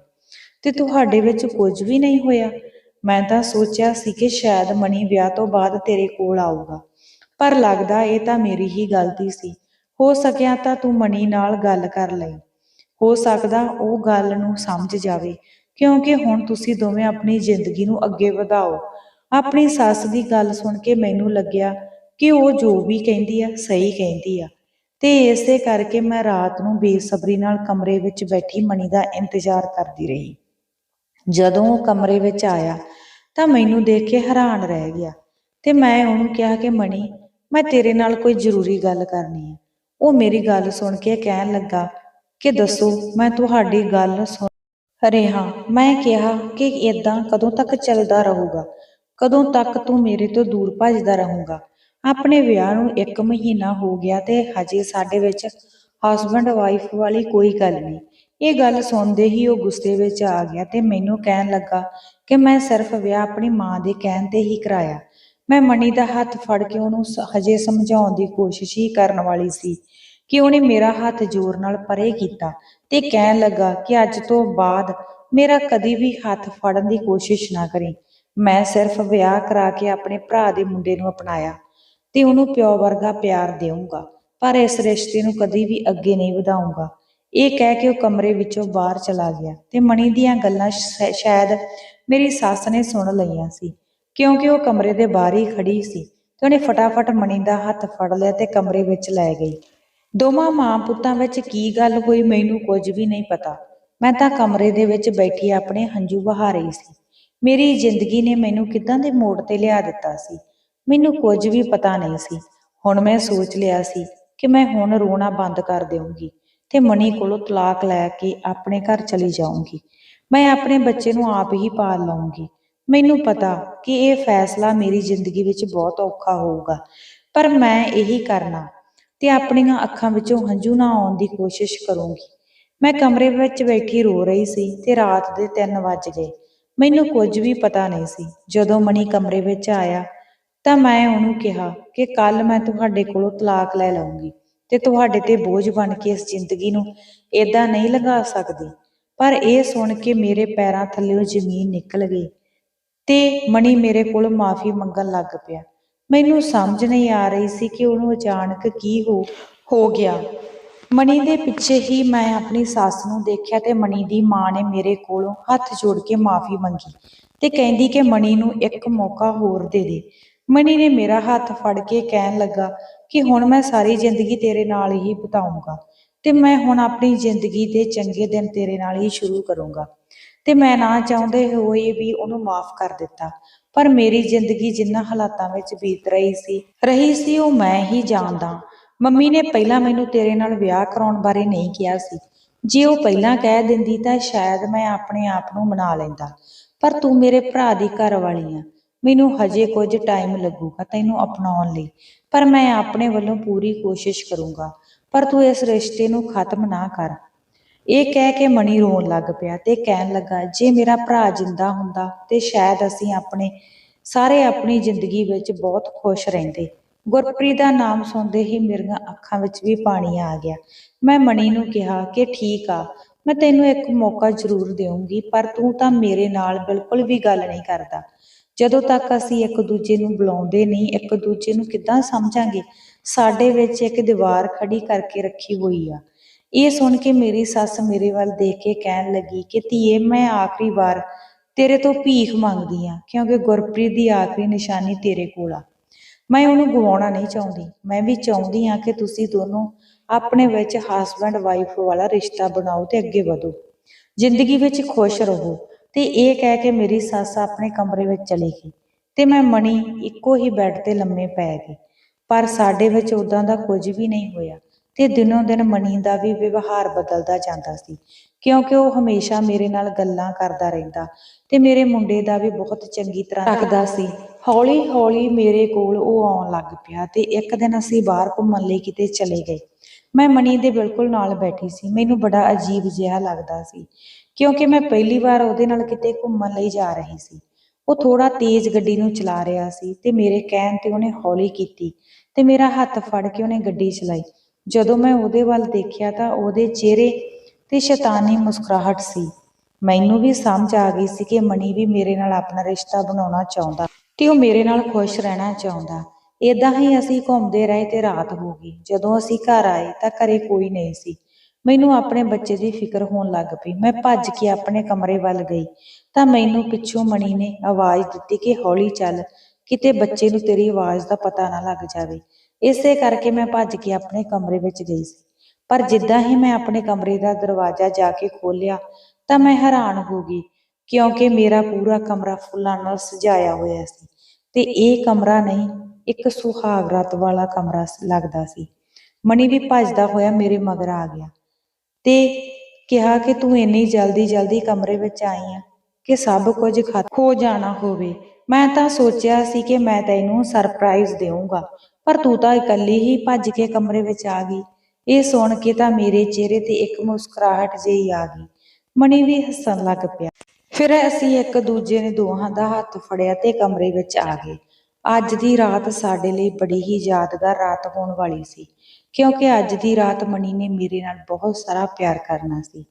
Speaker 1: ਤੇ ਤੁਹਾਡੇ ਵਿੱਚ ਕੁਝ ਵੀ ਨਹੀਂ ਹੋਇਆ। ਮੈਂ ਤਾਂ ਸੋਚਿਆ ਸੀ ਕਿ ਸ਼ਾਇਦ ਮਣੀ ਵਿਆਹ ਤੋਂ ਬਾਅਦ ਤੇਰੇ ਕੋਲ ਆਊਗਾ। ਪਰ ਲੱਗਦਾ ਇਹ ਤਾਂ ਮੇਰੀ ਹੀ ਗਲਤੀ ਸੀ। ਹੋ ਸਕਿਆ ਤਾਂ ਤੂੰ ਮਣੀ ਨਾਲ ਗੱਲ ਕਰ ਲਈ। ਹੋ ਸਕਦਾ ਉਹ ਗੱਲ ਨੂੰ ਸਮਝ ਜਾਵੇ, ਕਿਉਂਕਿ ਹੁਣ ਤੁਸੀਂ ਦੋਵੇਂ ਆਪਣੀ ਜ਼ਿੰਦਗੀ ਨੂੰ ਅੱਗੇ ਵਧਾਓ। ਆਪਣੀ ਸੱਸ ਦੀ ਗੱਲ ਸੁਣ ਕੇ ਮੈਨੂੰ ਲੱਗਿਆ ਕਿ ਉਹ ਜੋ ਵੀ ਕਹਿੰਦੀ ਆ, ਸਹੀ ਕਹਿੰਦੀ ਆ। ਤੇ ਇਸੇ ਕਰਕੇ ਮੈਂ ਰਾਤ ਨੂੰ ਬੇਸਬਰੀ ਨਾਲ ਕਮਰੇ ਵਿੱਚ ਬੈਠੀ ਮਣੀ ਦਾ ਇੰਤਜ਼ਾਰ ਕਰਦੀ ਰਹੀ। ਜਦੋਂ ਉਹ ਕਮਰੇ ਵਿੱਚ ਆਇਆ ਤਾਂ ਮੈਨੂੰ ਦੇਖ ਕੇ ਹੈਰਾਨ ਰਹਿ ਗਿਆ ਤੇ ਮੈਂ ਉਹਨੂੰ ਕਿਹਾ ਕਿ ਮਣੀ ਮੈਂ ਤੇਰੇ ਨਾਲ ਕੋਈ ਜ਼ਰੂਰੀ ਗੱਲ ਕਰਨੀ ਹੈ ਉਹ ਮੇਰੀ ਗੱਲ ਸੁਣ ਕੇ ਕਹਿਣ ਲੱਗਾ ਕਿ ਦੱਸੋ, ਮੈਂ ਤੁਹਾਡੀ ਗੱਲ ਸੁਣ ਰਿਹਾ ਮੈਂ ਕਿਹਾ ਕਿ ਇਦਾਂ ਕਦੋਂ ਤੱਕ ਚੱਲਦਾ ਰਹੂਗਾ? ਕਦੋਂ ਤੱਕ ਤੂੰ ਮੇਰੇ ਤੋਂ ਦੂਰ ਭੱਜਦਾ ਰਹੂਗਾ? ਆਪਣੇ ਵਿਆਹ ਨੂੰ 1 ਮਹੀਨਾ ਹੋ ਗਿਆ ਤੇ ਹਜੇ ਸਾਡੇ ਵਿੱਚ ਹਸਬੰਡ ਵਾਈਫ ਵਾਲੀ ਕੋਈ ਗੱਲ ਨਹੀਂ। ਇਹ ਗੱਲ ਸੁਣਦੇ ਹੀ ਉਹ ਗੁੱਸੇ ਵਿੱਚ ਆ ਗਿਆ ਤੇ ਮੈਨੂੰ ਕਹਿਣ ਲੱਗਾ ਕਿ ਮੈਂ ਸਿਰਫ ਵਿਆਹ ਆਪਣੀ ਮਾਂ ਦੇ ਕਹਿਣ ਤੇ ਹੀ ਕਰਾਇਆ। ਮੈਂ ਮਣੀ ਦਾ ਹੱਥ ਫੜ ਕੇ ਉਹਨੂੰ ਹਜੇ ਸਮਝਾਉਣ ਦੀ ਕੋਸ਼ਿਸ਼ ਹੀ ਕਰਨ ਵਾਲੀ ਸੀ ਕਿ ਉਹਨੇ ਮੇਰਾ ਹੱਥ ਜ਼ੋਰ ਨਾਲ ਪਰੇ ਕੀਤਾ ਤੇ ਕਹਿਣ ਲੱਗਾ ਕਿ ਅੱਜ ਤੋਂ ਬਾਅਦ ਮੇਰਾ ਕਦੀ ਵੀ ਹੱਥ ਫੜਨ ਦੀ ਕੋਸ਼ਿਸ਼ ਨਾ ਕਰੀ। ਮੈਂ ਸਿਰਫ ਵਿਆਹ ਕਰਾ ਕੇ ਆਪਣੇ ਭਰਾ ਦੇ ਮੁੰਡੇ ਨੂੰ ਅਪਣਾਇਆ ਤੇ ਉਹਨੂੰ ਪਿਓ ਵਰਗਾ ਪਿਆਰ ਦੇਵਾਂਗਾ ਪਰ ਇਸ ਰਿਸ਼ਤੇ ਨੂੰ ਕਦੀ ਵੀ ਅੱਗੇ ਨਹੀਂ ਵਧਾਊਂਗਾ। ਇਹ ਕਹਿ ਕੇ ਉਹ ਕਮਰੇ ਵਿੱਚੋਂ ਬਾਹਰ ਚਲਾ ਗਿਆ ਤੇ ਮਣੀ ਦੀਆਂ ਗੱਲਾਂ ਸ਼ਾਇਦ ਮੇਰੀ ਸੱਸ ਨੇ ਸੁਣ ਲਈਆਂ ਸੀ। ਕਿਉਂਕਿ ਉਹ ਕਮਰੇ ਦੇ ਬਾਹਰ ਹੀ ਖੜੀ ਸੀ ਤੇ ਉਹਨੇ ਫਟਾਫਟ ਮਣੀ ਦਾ ਹੱਥ ਫੜ ਲਿਆ ਤੇ ਕਮਰੇ ਵਿੱਚ ਲੈ ਗਈ। ਦੋਵਾਂ ਮਾਂ ਪੁੱਤਾਂ ਵਿੱਚ ਕੀ ਗੱਲ ਹੋਈ ਮੈਨੂੰ ਕੁਝ ਵੀ ਨਹੀਂ ਪਤਾ। ਮੈਂ ਤਾਂ ਕਮਰੇ ਦੇ ਵਿੱਚ ਬੈਠੀ ਆਪਣੇ ਹੰਝੂ ਵਹਾ ਰਹੀ ਸੀ। ਮੇਰੀ ਜ਼ਿੰਦਗੀ ਨੇ ਮੈਨੂੰ ਕਿਦਾਂ ਦੇ ਮੋੜ ਤੇ ਲਿਆ ਦਿੱਤਾ ਸੀ? ਮੈਨੂੰ ਕੁਝ ਵੀ ਪਤਾ ਨਹੀਂ ਸੀ। ਹੁਣ ਮੈਂ ਸੋਚ ਲਿਆ ਸੀ ਕਿ ਮੈਂ ਹੁਣ ਰੋਣਾ ਬੰਦ ਕਰ ਦੇਵਾਂਗੀ ਤੇ ਮਣੀ ਕੋਲੋਂ ਤਲਾਕ ਲੈ ਕੇ ਆਪਣੇ ਘਰ ਚਲੀ ਜਾਊਂਗੀ। ਮੈਂ ਆਪਣੇ ਬੱਚੇ ਨੂੰ ਆਪ ਹੀ ਪਾਲ ਲਵਾਂਗੀ ਮੈਨੂੰ ਪਤਾ ਕਿ ਇਹ ਫੈਸਲਾ ਮੇਰੀ ਜ਼ਿੰਦਗੀ ਵਿੱਚ ਬਹੁਤ ਔਖਾ ਹੋਊਗਾ, ਪਰ ਮੈਂ ਇਹੀ ਕਰਨਾ ਤੇ ਆਪਣੀਆਂ ਅੱਖਾਂ ਵਿੱਚੋਂ ਹੰਝੂ ਨਾ ਆਉਣ ਦੀ ਕੋਸ਼ਿਸ਼ ਕਰੂੰਗੀ। ਮੈਂ ਕਮਰੇ ਵਿੱਚ ਬੈਠੀ ਰੋ ਰਹੀ ਸੀ ਤੇ ਰਾਤ ਦੇ 3 ਵੱਜ ਗਏ। ਮੈਨੂੰ ਕੁਝ ਵੀ ਪਤਾ ਨਹੀਂ ਸੀ। ਜਦੋਂ ਮਣੀ ਕਮਰੇ ਵਿੱਚ ਆਇਆ ਤਾਂ ਮੈਂ ਉਹਨੂੰ ਕਿਹਾ ਕਿ ਕੱਲ ਮੈਂ ਤੁਹਾਡੇ ਕੋਲੋਂ ਤਲਾਕ ਲੈ ਲਵਾਂਗੀ ਤੇ ਤੁਹਾਡੇ ਤੇ ਬੋਝ ਬਣ ਕੇ ਇਸ ਜ਼ਿੰਦਗੀ ਨੂੰ ਏਦਾਂ ਨਹੀਂ ਲੰਘਾ ਸਕਦੀ। ਪਰ ਇਹ ਸੁਣ ਕੇ ਮੇਰੇ ਪੈਰਾਂ ਥੱਲੇੋਂ ਜ਼ਮੀਨ ਨਿਕਲ ਗਈ। ਤੇ ਮਣੀ ਮੇਰੇ ਕੋਲ ਮਾਫੀ ਮੰਗਣ ਲੱਗ ਪਿਆ। ਮੈਨੂੰ ਸਮਝ ਨਹੀਂ ਆ ਰਹੀ ਸੀ ਕਿ ਉਹਨੂੰ ਅਚਾਨਕ ਕੀ ਹੋ ਹੋ ਗਿਆ। ਮਣੀ ਦੇ ਪਿੱਛੇ ਹੀ ਮੈਂ ਆਪਣੀ ਸੱਸ ਨੂੰ ਦੇਖਿਆ ਤੇ ਮਣੀ ਦੀ ਮਾਂ ਨੇ ਮੇਰੇ ਕੋਲੋਂ ਹੱਥ ਜੋੜ ਕੇ ਮਾਫੀ ਮੰਗੀ ਤੇ ਕਹਿੰਦੀ ਕਿ ਮਣੀ ਨੂੰ ਇੱਕ ਮੌਕਾ ਹੋਰ ਦੇ ਦੇ। ਮਣੀ ਨੇ ਮੇਰਾ ਹੱਥ ਫੜ ਕੇ ਕਹਿਣ ਲੱਗਾ ਕਿ ਹੁਣ ਮੈਂ ਸਾਰੀ ਜ਼ਿੰਦਗੀ ਤੇਰੇ ਨਾਲ ਹੀ ਬਿਤਾਉਂਗਾ ਤੇ ਮੈਂ ਹੁਣ ਆਪਣੀ ਜ਼ਿੰਦਗੀ ਦੇ ਚੰਗੇ ਦਿਨ ਤੇਰੇ ਨਾਲ ਹੀ ਸ਼ੁਰੂ ਕਰੂੰਗਾ। ਤੇ ਮੈਂ ਨਾ ਚਾਹੁੰਦੇ ਹੋਏ ਵੀ ਉਹਨੂੰ ਮਾਫ ਕਰ ਦਿੱਤਾ। ਪਰ ਮੇਰੀ ਜ਼ਿੰਦਗੀ ਜਿੰਨਾ ਹਾਲਾਤਾਂ ਵਿੱਚ ਬੀਤ ਰਹੀ ਸੀ ਰਹੀ ਸੀ ਉਹ ਮੈਂ ਹੀ ਜਾਣਦਾ। ਮੰਮੀ ਨੇ ਪਹਿਲਾਂ ਮੈਨੂੰ ਤੇਰੇ ਨਾਲ ਵਿਆਹ ਕਰਾਉਣ ਬਾਰੇ ਨਹੀਂ ਕਿਹਾ ਸੀ। ਜੇ ਉਹ ਪਹਿਲਾਂ ਕਹਿ ਦਿੰਦੀ ਤਾਂ ਸ਼ਾਇਦ ਮੈਂ ਆਪਣੇ ਆਪ ਨੂੰ ਮਨਾ ਲੈਂਦਾ। ਪਰ ਤੂੰ ਮੇਰੇ ਭਰਾ ਦੀ ਘਰ ਵਾਲੀ ਆ। ਮੈਨੂੰ ਹਜੇ ਕੁਝ ਟਾਈਮ ਲੱਗੂਗਾ ਤੈਨੂੰ ਅਪਣਾਉਣ ਲਈ। ਪਰ ਮੈਂ ਆਪਣੇ ਵੱਲੋਂ ਪੂਰੀ ਕੋਸ਼ਿਸ਼ ਕਰੂੰਗਾ। ਪਰ ਤੂੰ ਇਸ ਰਿਸ਼ਤੇ ਨੂੰ ਖਤਮ ਨਾ ਕਰ। ਇਹ ਕਹਿ ਕੇ ਮਣੀ ਰੋਣ ਲੱਗ ਪਿਆ ਤੇ ਕਹਿਣ ਲੱਗਾ, ਜੇ ਮੇਰਾ ਭਰਾ ਜਿੰਦਾ ਹੁੰਦਾ ਤੇ ਸ਼ਾਇਦ ਅਸੀਂ ਆਪਣੇ, ਸਾਰੇ ਆਪਣੀ ਜ਼ਿੰਦਗੀ ਵਿੱਚ ਬਹੁਤ ਖੁਸ਼ ਰਹਿੰਦੇ। ਗੁਰਪ੍ਰੀਤ ਦਾ ਨਾਮ ਸੁਣਦੇ ਹੀ ਮੇਰੀਆਂ ਅੱਖਾਂ ਵਿੱਚ ਵੀ ਪਾਣੀ ਆ ਗਿਆ। ਮੈਂ ਮਣੀ ਨੂੰ ਕਿਹਾ ਕਿ ਠੀਕ ਆ, ਮੈਂ ਤੈਨੂੰ ਇੱਕ ਮੌਕਾ ਜ਼ਰੂਰ ਦੇਵਾਂਗੀ ਪਰ ਤੂੰ ਤਾਂ ਮੇਰੇ ਨਾਲ ਬਿਲਕੁਲ ਵੀ ਗੱਲ ਨਹੀਂ ਕਰਦਾ। ਜਦੋਂ ਤੱਕ ਅਸੀਂ ਇੱਕ ਦੂਜੇ ਨੂੰ ਬੁਲਾਉਂਦੇ ਨਹੀਂ, ਇੱਕ ਦੂਜੇ ਨੂੰ ਕਿੱਦਾਂ ਸਮਝਾਂਗੇ? ਸਾਡੇ ਵਿੱਚ ਇੱਕ ਦੀਵਾਰ ਖੜੀ ਕਰਕੇ ਰੱਖੀ ਹੋਈ ਆ। ਇਹ ਸੁਣ ਕੇ ਮੇਰੀ ਸੱਸ ਮੇਰੇ ਵੱਲ ਦੇਖ ਕੇ ਕਹਿਣ ਲੱਗੀ ਕਿ ਧੀਏ, ਮੈਂ ਆਖਰੀ ਵਾਰ ਤੇਰੇ ਤੋਂ ਭੀਖ ਮੰਗਦੀ ਆ ਕਿਉਂਕਿ ਗੁਰਪ੍ਰੀਤ ਦੀ ਆਖਰੀ ਨਿਸ਼ਾਨੀ ਤੇਰੇ ਕੋਲ ਆ। ਮੈਂ ਉਹਨੂੰ ਗਵਾਉਣਾ ਨਹੀਂ ਚਾਹੁੰਦੀ। ਮੈਂ ਵੀ ਚਾਹੁੰਦੀ ਆ ਕਿ ਤੁਸੀਂ ਦੋਨੋਂ ਆਪਣੇ ਵਿੱਚ ਹਸਬੰਡ ਵਾਈਫ ਵਾਲਾ ਰਿਸ਼ਤਾ ਬਣਾਓ ਤੇ ਅੱਗੇ ਵਧੋ। ਜ਼ਿੰਦਗੀ ਵਿੱਚ ਖੁਸ਼ ਰਹੋ ਤੇ ਇਹ ਕਹਿ ਕੇ ਮੇਰੀ ਸੱਸ ਆਪਣੇ ਕਮਰੇ ਵਿੱਚ ਚਲੀ ਗਈ ਤੇ ਮੈਂ ਮਣੀ ਇੱਕੋ ਹੀ ਬੈੱਡ ਤੇ ਲੰਮੇ ਪੈ ਗਈ। ਪਰ ਸਾਡੇ ਵਿੱਚ ਉਦਾਂ ਦਾ ਕੁਝ ਵੀ ਨਹੀਂ ਹੋਇਆ। ਤੇ ਦਿਨੋਂ ਦਿਨ ਮਨੀ ਦਾ ਵੀ ਵਿਵਹਾਰ ਬਦਲਦਾ ਜਾਂਦਾ ਸੀ, ਕਿਉਂਕਿ ਉਹ ਹਮੇਸ਼ਾ ਮੇਰੇ ਨਾਲ ਗੱਲਾਂ ਕਰਦਾ ਰਹਿੰਦਾ ਤੇ ਮੇਰੇ ਮੁੰਡੇ ਦਾ ਵੀ ਬਹੁਤ ਚੰਗੀ ਤਰ੍ਹਾਂ ਰੱਖਦਾ ਸੀ। ਹੌਲੀ ਹੌਲੀ ਮੇਰੇ ਕੋਲ ਉਹ ਆਉਣ ਲੱਗ ਪਿਆ ਤੇ ਇੱਕ ਦਿਨ ਅਸੀਂ ਬਾਹਰ ਘੁੰਮਣ ਲਈ ਕਿਤੇ ਚਲੇ ਗਏ। ਮੈਂ ਮਣੀ ਦੇ ਬਿਲਕੁਲ ਨਾਲ ਬੈਠੀ ਸੀ, ਮੈਨੂੰ ਬੜਾ ਅਜੀਬ ਜਿਹਾ ਲੱਗਦਾ ਸੀ, ਕਿਉਂਕਿ ਮੈਂ ਪਹਿਲੀ ਵਾਰ ਉਹਦੇ ਨਾਲ ਕਿਤੇ ਘੁੰਮਣ ਲਈ ਜਾ ਰਹੀ ਸੀ। ਉਹ ਥੋੜਾ ਤੇਜ਼ ਗੱਡੀ ਨੂੰ ਚਲਾ ਰਿਹਾ ਸੀ ਤੇ ਮੇਰੇ ਕਹਿਣ ਤੇ ਉਹਨੇ ਹੌਲੀ ਕੀਤੀ ਤੇ ਮੇਰਾ ਹੱਥ ਫੜ ਕੇ ਉਹਨੇ ਗੱਡੀ ਚਲਾਈ। ਜਦੋਂ ਮੈਂ ਉਹਦੇ ਵੱਲ ਦੇਖਿਆ ਤਾਂ ਉਹਦੇ ਚਿਹਰੇ ਤੇ ਸ਼ੈਤਾਨੀ ਮੁਸਕਰਾਹਟ ਸੀ। ਮੈਨੂੰ ਵੀ ਸਮਝ ਆ ਗਈ ਸੀ ਕਿ ਮਣੀ ਵੀ ਮੇਰੇ ਨਾਲ ਆਪਣਾ ਰਿਸ਼ਤਾ ਬਣਾਉਣਾ ਚਾਹੁੰਦਾ ਤੇ ਉਹ ਮੇਰੇ ਨਾਲ ਖੁਸ਼ ਰਹਿਣਾ ਚਾਹੁੰਦਾ। ਇਦਾਂ ਹੀ ਅਸੀਂ ਘੁੰਮਦੇ ਰਹੇ ਤੇ ਰਾਤ ਹੋ ਗਈ। ਜਦੋਂ ਅਸੀਂ ਘਰ ਆਏ ਤਾਂ ਘਰੇ ਕੋਈ ਨਹੀਂ ਸੀ। ਮੈਨੂੰ ਆਪਣੇ ਬੱਚੇ ਦੀ ਫਿਕਰ ਹੋਣ ਲੱਗ ਪਈ। ਮੈਂ ਭੱਜ ਕੇ ਆਪਣੇ ਕਮਰੇ ਵੱਲ ਗਈ। ਤਾਂ ਮੈਨੂੰ ਪਿੱਛੋਂ ਮਣੀ ਨੇ ਆਵਾਜ਼ ਦਿੱਤੀ ਕਿ ਹੌਲੀ ਚੱਲ, ਕਿਤੇ ਬੱਚੇ ਨੂੰ ਤੇਰੀ ਆਵਾਜ਼ ਦਾ ਪਤਾ ਨਾ ਲੱਗ ਜਾਵੇ। ਇਸੇ ਕਰਕੇ ਮੈਂ ਭੱਜ ਕੇ ਆਪਣੇ ਕਮਰੇ ਵਿੱਚ ਗਈ ਸੀ। ਪਰ ਜਿੱਦਾਂ ਹੀ ਮੈਂ ਆਪਣੇ ਕਮਰੇ ਦਾ ਦਰਵਾਜ਼ਾ ਜਾ ਕੇ ਖੋਲ੍ਹਿਆ, ਤਾਂ ਮੈਂ ਹੈਰਾਨ ਹੋ ਗਈ, ਕਿਉਂਕਿ ਮੇਰਾ ਪੂਰਾ ਕਮਰਾ ਫੁੱਲਾਂ ਨਾਲ ਸਜਾਇਆ ਹੋਇਆ ਸੀ ਤੇ ਇਹ ਕਮਰਾ ਨਹੀਂ, ਇੱਕ ਸੁਹਾਗ ਰਾਤ ਵਾਲਾ ਕਮਰਾ ਲੱਗਦਾ ਸੀ। ਮਣੀ ਵੀ ਭੱਜਦਾ ਹੋਇਆ ਮੇਰੇ ਮਗਰ ਆ ਗਿਆ ਤੇ ਕਿਹਾ ਕਿ ਤੂੰ ਇੰਨੀ ਜਲਦੀ ਜਲਦੀ ਕਮਰੇ ਵਿੱਚ ਆਈ ਆ ਕਿ ਸਭ ਕੁਝ ਖਤਮ ਹੋ ਜਾਣਾ ਹੋਵੇ। ਮੈਂ ਤਾਂ ਸੋਚਿਆ ਸੀ ਕਿ ਮੈਂ ਤੈਨੂੰ ਸਰਪ੍ਰਾਈਜ਼ ਦੇਵਾਂਗਾ ਪਰ ਤੂੰ ਤਾਂ ਇਕੱਲੀ ਹੀ ਭੱਜ ਕੇ ਕਮਰੇ ਵਿੱਚ ਆ ਗਈ। ਇਹ ਸੁਣ ਕੇ ਤਾਂ ਮੇਰੇ ਚਿਹਰੇ ਤੇ ਇੱਕ ਮੁਸਕਰਾਹਟ ਜਿਹੀ ਆ ਗਈ। ਮਣੀ ਵੀ ਹੱਸਣ ਲੱਗ ਪਿਆ। ਫਿਰ ਅਸੀਂ ਇੱਕ ਦੂਜੇ ਨੇ ਦੋਹਾਂ ਦਾ ਹੱਥ ਫੜਿਆ ਤੇ ਕਮਰੇ ਵਿੱਚ ਆ ਗਏ। ਅੱਜ ਦੀ ਰਾਤ ਸਾਡੇ ਲਈ ਬੜੀ ਹੀ ਯਾਦਗਾਰ ਰਾਤ ਹੋਣ ਵਾਲੀ ਸੀ, ਕਿਉਂਕਿ ਅੱਜ ਦੀ ਰਾਤ ਮਣੀ ਨੇ ਮੇਰੇ ਨਾਲ ਬਹੁਤ ਸਾਰਾ ਪਿਆਰ ਕਰਨਾ ਸੀ।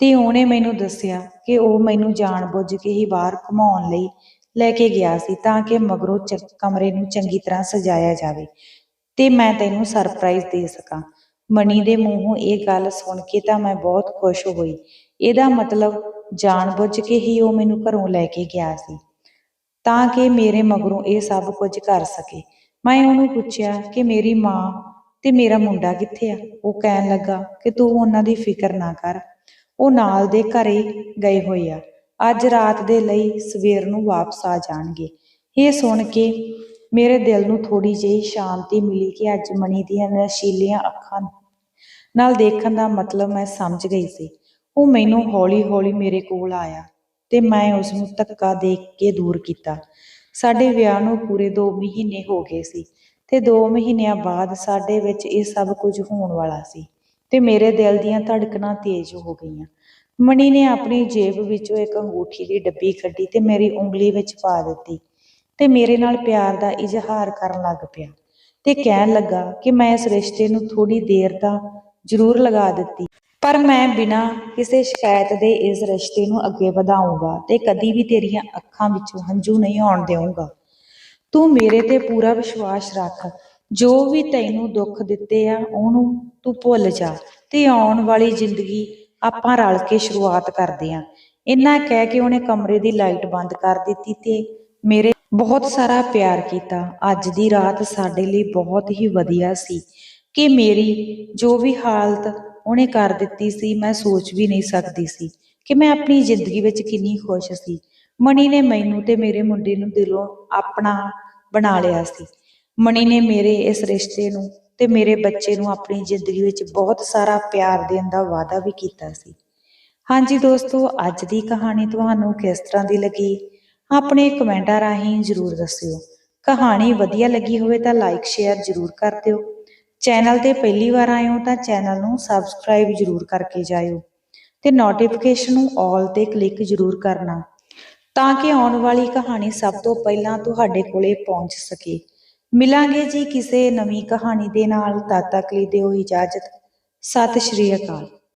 Speaker 1: ਤੇ ਉਹਨੇ ਮੈਨੂੰ ਦੱਸਿਆ ਕਿ ਉਹ ਮੈਨੂੰ ਜਾਣਬੁੱਝ ਕੇ ਹੀ ਬਾਹਰ ਘੁਮਾਉਣ ਲਈ ਲੈ ਕੇ ਗਿਆ ਸੀ ਤਾਂ ਕਿ ਮਗਰੋਂ ਕਮਰੇ ਨੂੰ ਚੰਗੀ ਤਰ੍ਹਾਂ ਸਜਾਇਆ ਜਾਵੇ ਤੇ ਮੈਂ ਤੈਨੂੰ ਸਰਪ੍ਰਾਈਜ਼ ਦੇ ਸਕਾਂ। ਮਣੀ ਦੇ ਮੂੰਹੋਂ ਇਹ ਗੱਲ ਸੁਣ ਕੇ ਤਾਂ ਮੈਂ ਬਹੁਤ ਖੁਸ਼ ਹੋਈ। ਇਹਦਾ ਮਤਲਬ ਜਾਣਬੁੱਝ ਕੇ ਹੀ ਉਹ ਮੈਨੂੰ ਘਰੋਂ ਲੈ ਕੇ ਗਿਆ ਸੀ ਤਾਂ ਕਿ ਮੇਰੇ ਮਗਰੋਂ ਇਹ ਸਭ ਕੁਝ ਕਰ ਸਕੇ। ਮੈਂ ਉਹਨੂੰ ਪੁੱਛਿਆ ਕਿ ਮੇਰੀ ਮਾਂ ਤੇ ਮੇਰਾ ਮੁੰਡਾ ਕਿੱਥੇ ਆ? ਉਹ ਕਹਿਣ ਲੱਗਾ ਕਿ ਤੂੰ ਉਹਨਾਂ ਦੀ ਫਿਕਰ ਨਾ ਕਰ। ਉਹ ਨਾਲ ਦੇ ਘਰੇ ਗਏ ਹੋਏ ਆ। ਅੱਜ ਰਾਤ ਦੇ ਲਈ ਸਵੇਰ ਨੂੰ ਵਾਪਸ ਆ ਜਾਣਗੇ। ਇਹ ਸੁਣ ਕੇ ਮੇਰੇ ਦਿਲ ਨੂੰ ਥੋੜੀ ਜਿਹੀ ਸ਼ਾਂਤੀ ਮਿਲੀ ਕਿ ਅੱਜ ਮਣੀ ਦੀਆਂ ਨਸ਼ੀਲੀਆਂ ਅੱਖਾਂ ਨਾਲ ਦੇਖਣ ਦਾ ਮਤਲਬ ਮੈਂ ਸਮਝ ਗਈ ਸੀ। ਉਹ ਮੈਨੂੰ ਹੌਲੀ-ਹੌਲੀ ਮੇਰੇ ਕੋਲ ਆਇਆ ਤੇ ਮੈਂ ਉਸ ਨੂੰ ਧੱਕਾ ਦੇ ਕੇ ਦੂਰ ਕੀਤਾ। ਸਾਡੇ ਵਿਆਹ ਨੂੰ ਪੂਰੇ 2 ਮਹੀਨੇ ਹੋ ਗਏ ਸੀ ਤੇ 2 ਮਹੀਨਿਆਂ ਬਾਅਦ ਸਾਡੇ ਵਿੱਚ ਇਹ ਸਭ ਕੁਝ ਹੋਣ ਵਾਲਾ ਸੀ ਤੇ ਮੇਰੇ ਦਿਲ ਦੀਆਂ ਧੜਕਣਾਂ ਤੇਜ਼ ਹੋ ਗਈਆਂ। ਮਣੀ ਨੇ ਆਪਣੀ ਜੇਬ ਵਿੱਚੋਂ ਇੱਕ ਅੰਗੂਠੀ ਦੀ ਡੱਬੀ ਕੱਢੀ ਤੇ ਮੇਰੀ ਉਂਗਲੀ ਵਿੱਚ ਪਾ ਦਿੱਤੀ ਤੇ ਮੇਰੇ ਨਾਲ ਪਿਆਰ ਦਾ ਇਜ਼ਹਾਰ ਕਰਨ ਲੱਗ ਪਿਆ ਤੇ ਕਹਿਣ ਲੱਗਾ ਕਿ ਮੈਂ ਇਸ ਰਿਸ਼ਤੇ ਨੂੰ ਥੋੜੀ ਦੇਰ ਤਾਂ ਜ਼ਰੂਰ ਲਗਾ ਦਿੱਤੀ, ਪਰ ਮੈਂ ਬਿਨਾਂ ਕਿਸੇ ਸ਼ਿਕਾਇਤ ਦੇ ਇਸ ਰਿਸ਼ਤੇ ਨੂੰ ਅੱਗੇ ਵਧਾਊਂਗਾ ਤੇ ਕਦੀ ਵੀ ਤੇਰੀਆਂ ਅੱਖਾਂ ਵਿੱਚੋਂ ਹੰਝੂ ਨਹੀਂ ਆਉਣ ਦੇਵਾਂਗਾ ਤੂੰ ਮੇਰੇ ਤੇ ਪੂਰਾ ਵਿਸ਼ਵਾਸ ਰੱਖ, ਜੋ ਵੀ ਤੈਨੂੰ ਦੁੱਖ ਦਿੱਤੇ ਆ ਉਹਨੂੰ ਤੂੰ ਭੁੱਲ ਜਾ ਤੇ ਆਉਣ ਵਾਲੀ ਜ਼ਿੰਦਗੀ ਆਪਾਂ ਰਲ ਕੇ ਸ਼ੁਰੂਆਤ ਕਰਦੇ ਆਂ। ਇੰਨਾ ਕਹਿ ਕੇ ਉਹਨੇ ਕਮਰੇ ਦੀ ਲਾਈਟ ਬੰਦ ਕਰ ਦਿੱਤੀ ਤੇ ਮੇਰੇ ਬਹੁਤ ਸਾਰਾ ਪਿਆਰ ਕੀਤਾ। ਅੱਜ ਦੀ ਰਾਤ ਸਾਡੇ ਲਈ ਬਹੁਤ ਹੀ ਵਧੀਆ ਸੀ ਕਿ ਮੇਰੀ ਜੋ ਵੀ ਹਾਲਤ ਉਹਨੇ ਕਰ ਦਿੱਤੀ ਸੀ, ਮੈਂ ਸੋਚ ਵੀ ਨਹੀਂ ਸਕਦੀ ਸੀ ਕਿ ਮੈਂ ਆਪਣੀ ਜ਼ਿੰਦਗੀ ਵਿੱਚ ਕਿੰਨੀ ਖੁਸ਼ ਸੀ। ਮਣੀ ਨੇ ਮੈਨੂੰ ਤੇ ਮੇਰੇ ਮੁੰਡੇ ਨੂੰ ਦਿਲੋਂ ਆਪਣਾ ਬਣਾ ਲਿਆ ਸੀ। ਮਣੀ ਨੇ ਮੇਰੇ ਇਸ ਰਿਸ਼ਤੇ ਨੂੰ ਤੇ ਮੇਰੇ ਬੱਚੇ ਨੂੰ ਆਪਣੀ ਜ਼ਿੰਦਗੀ ਵਿੱਚ ਬਹੁਤ ਸਾਰਾ ਪਿਆਰ ਦੇਣ ਦਾ ਵਾਅਦਾ ਵੀ ਕੀਤਾ ਸੀ। ਹਾਂਜੀ ਦੋਸਤੋ, ਅੱਜ ਦੀ ਕਹਾਣੀ ਤੁਹਾਨੂੰ ਕਿਸ ਤਰ੍ਹਾਂ ਦੀ ਲੱਗੀ? ਆਪਣੇ ਕਮੈਂਟਾਂ ਰਾਹੀਂ ਜਰੂਰ ਦੱਸਿਓ। ਕਹਾਣੀ ਵਧੀਆ ਲੱਗੀ ਹੋਵੇ ਤਾਂ ਲਾਈਕ, ਸ਼ੇਅਰ ਜਰੂਰ ਕਰ ਦਿਓ। ਚੈਨਲ ਤੇ ਪਹਿਲੀ ਵਾਰ ਆਏ ਹੋ ਤਾਂ ਚੈਨਲ ਨੂੰ ਸਬਸਕ੍ਰਾਈਬ ਜਰੂਰ ਕਰਕੇ ਜਾਇਓ ਤੇ ਨੋਟੀਫਿਕੇਸ਼ਨ ਨੂੰ ਆਲ ਤੇ ਕਲਿੱਕ ਜਰੂਰ ਕਰਨਾ ਤਾਂ ਕਿ ਆਉਣ ਵਾਲੀ ਕਹਾਣੀ ਸਭ ਤੋਂ ਪਹਿਲਾਂ ਤੁਹਾਡੇ ਕੋਲੇ ਪਹੁੰਚ ਸਕੇ। ਮਿਲਾਂਗੇ ਜੀ ਕਿਸੇ ਨਵੀਂ ਕਹਾਣੀ ਦੇ ਨਾਲ, ਤਦ ਤੱਕ ਲਈ ਦਿਓ ਇਜਾਜ਼ਤ। ਸਤਿ ਸ਼੍ਰੀ ਅਕਾਲ।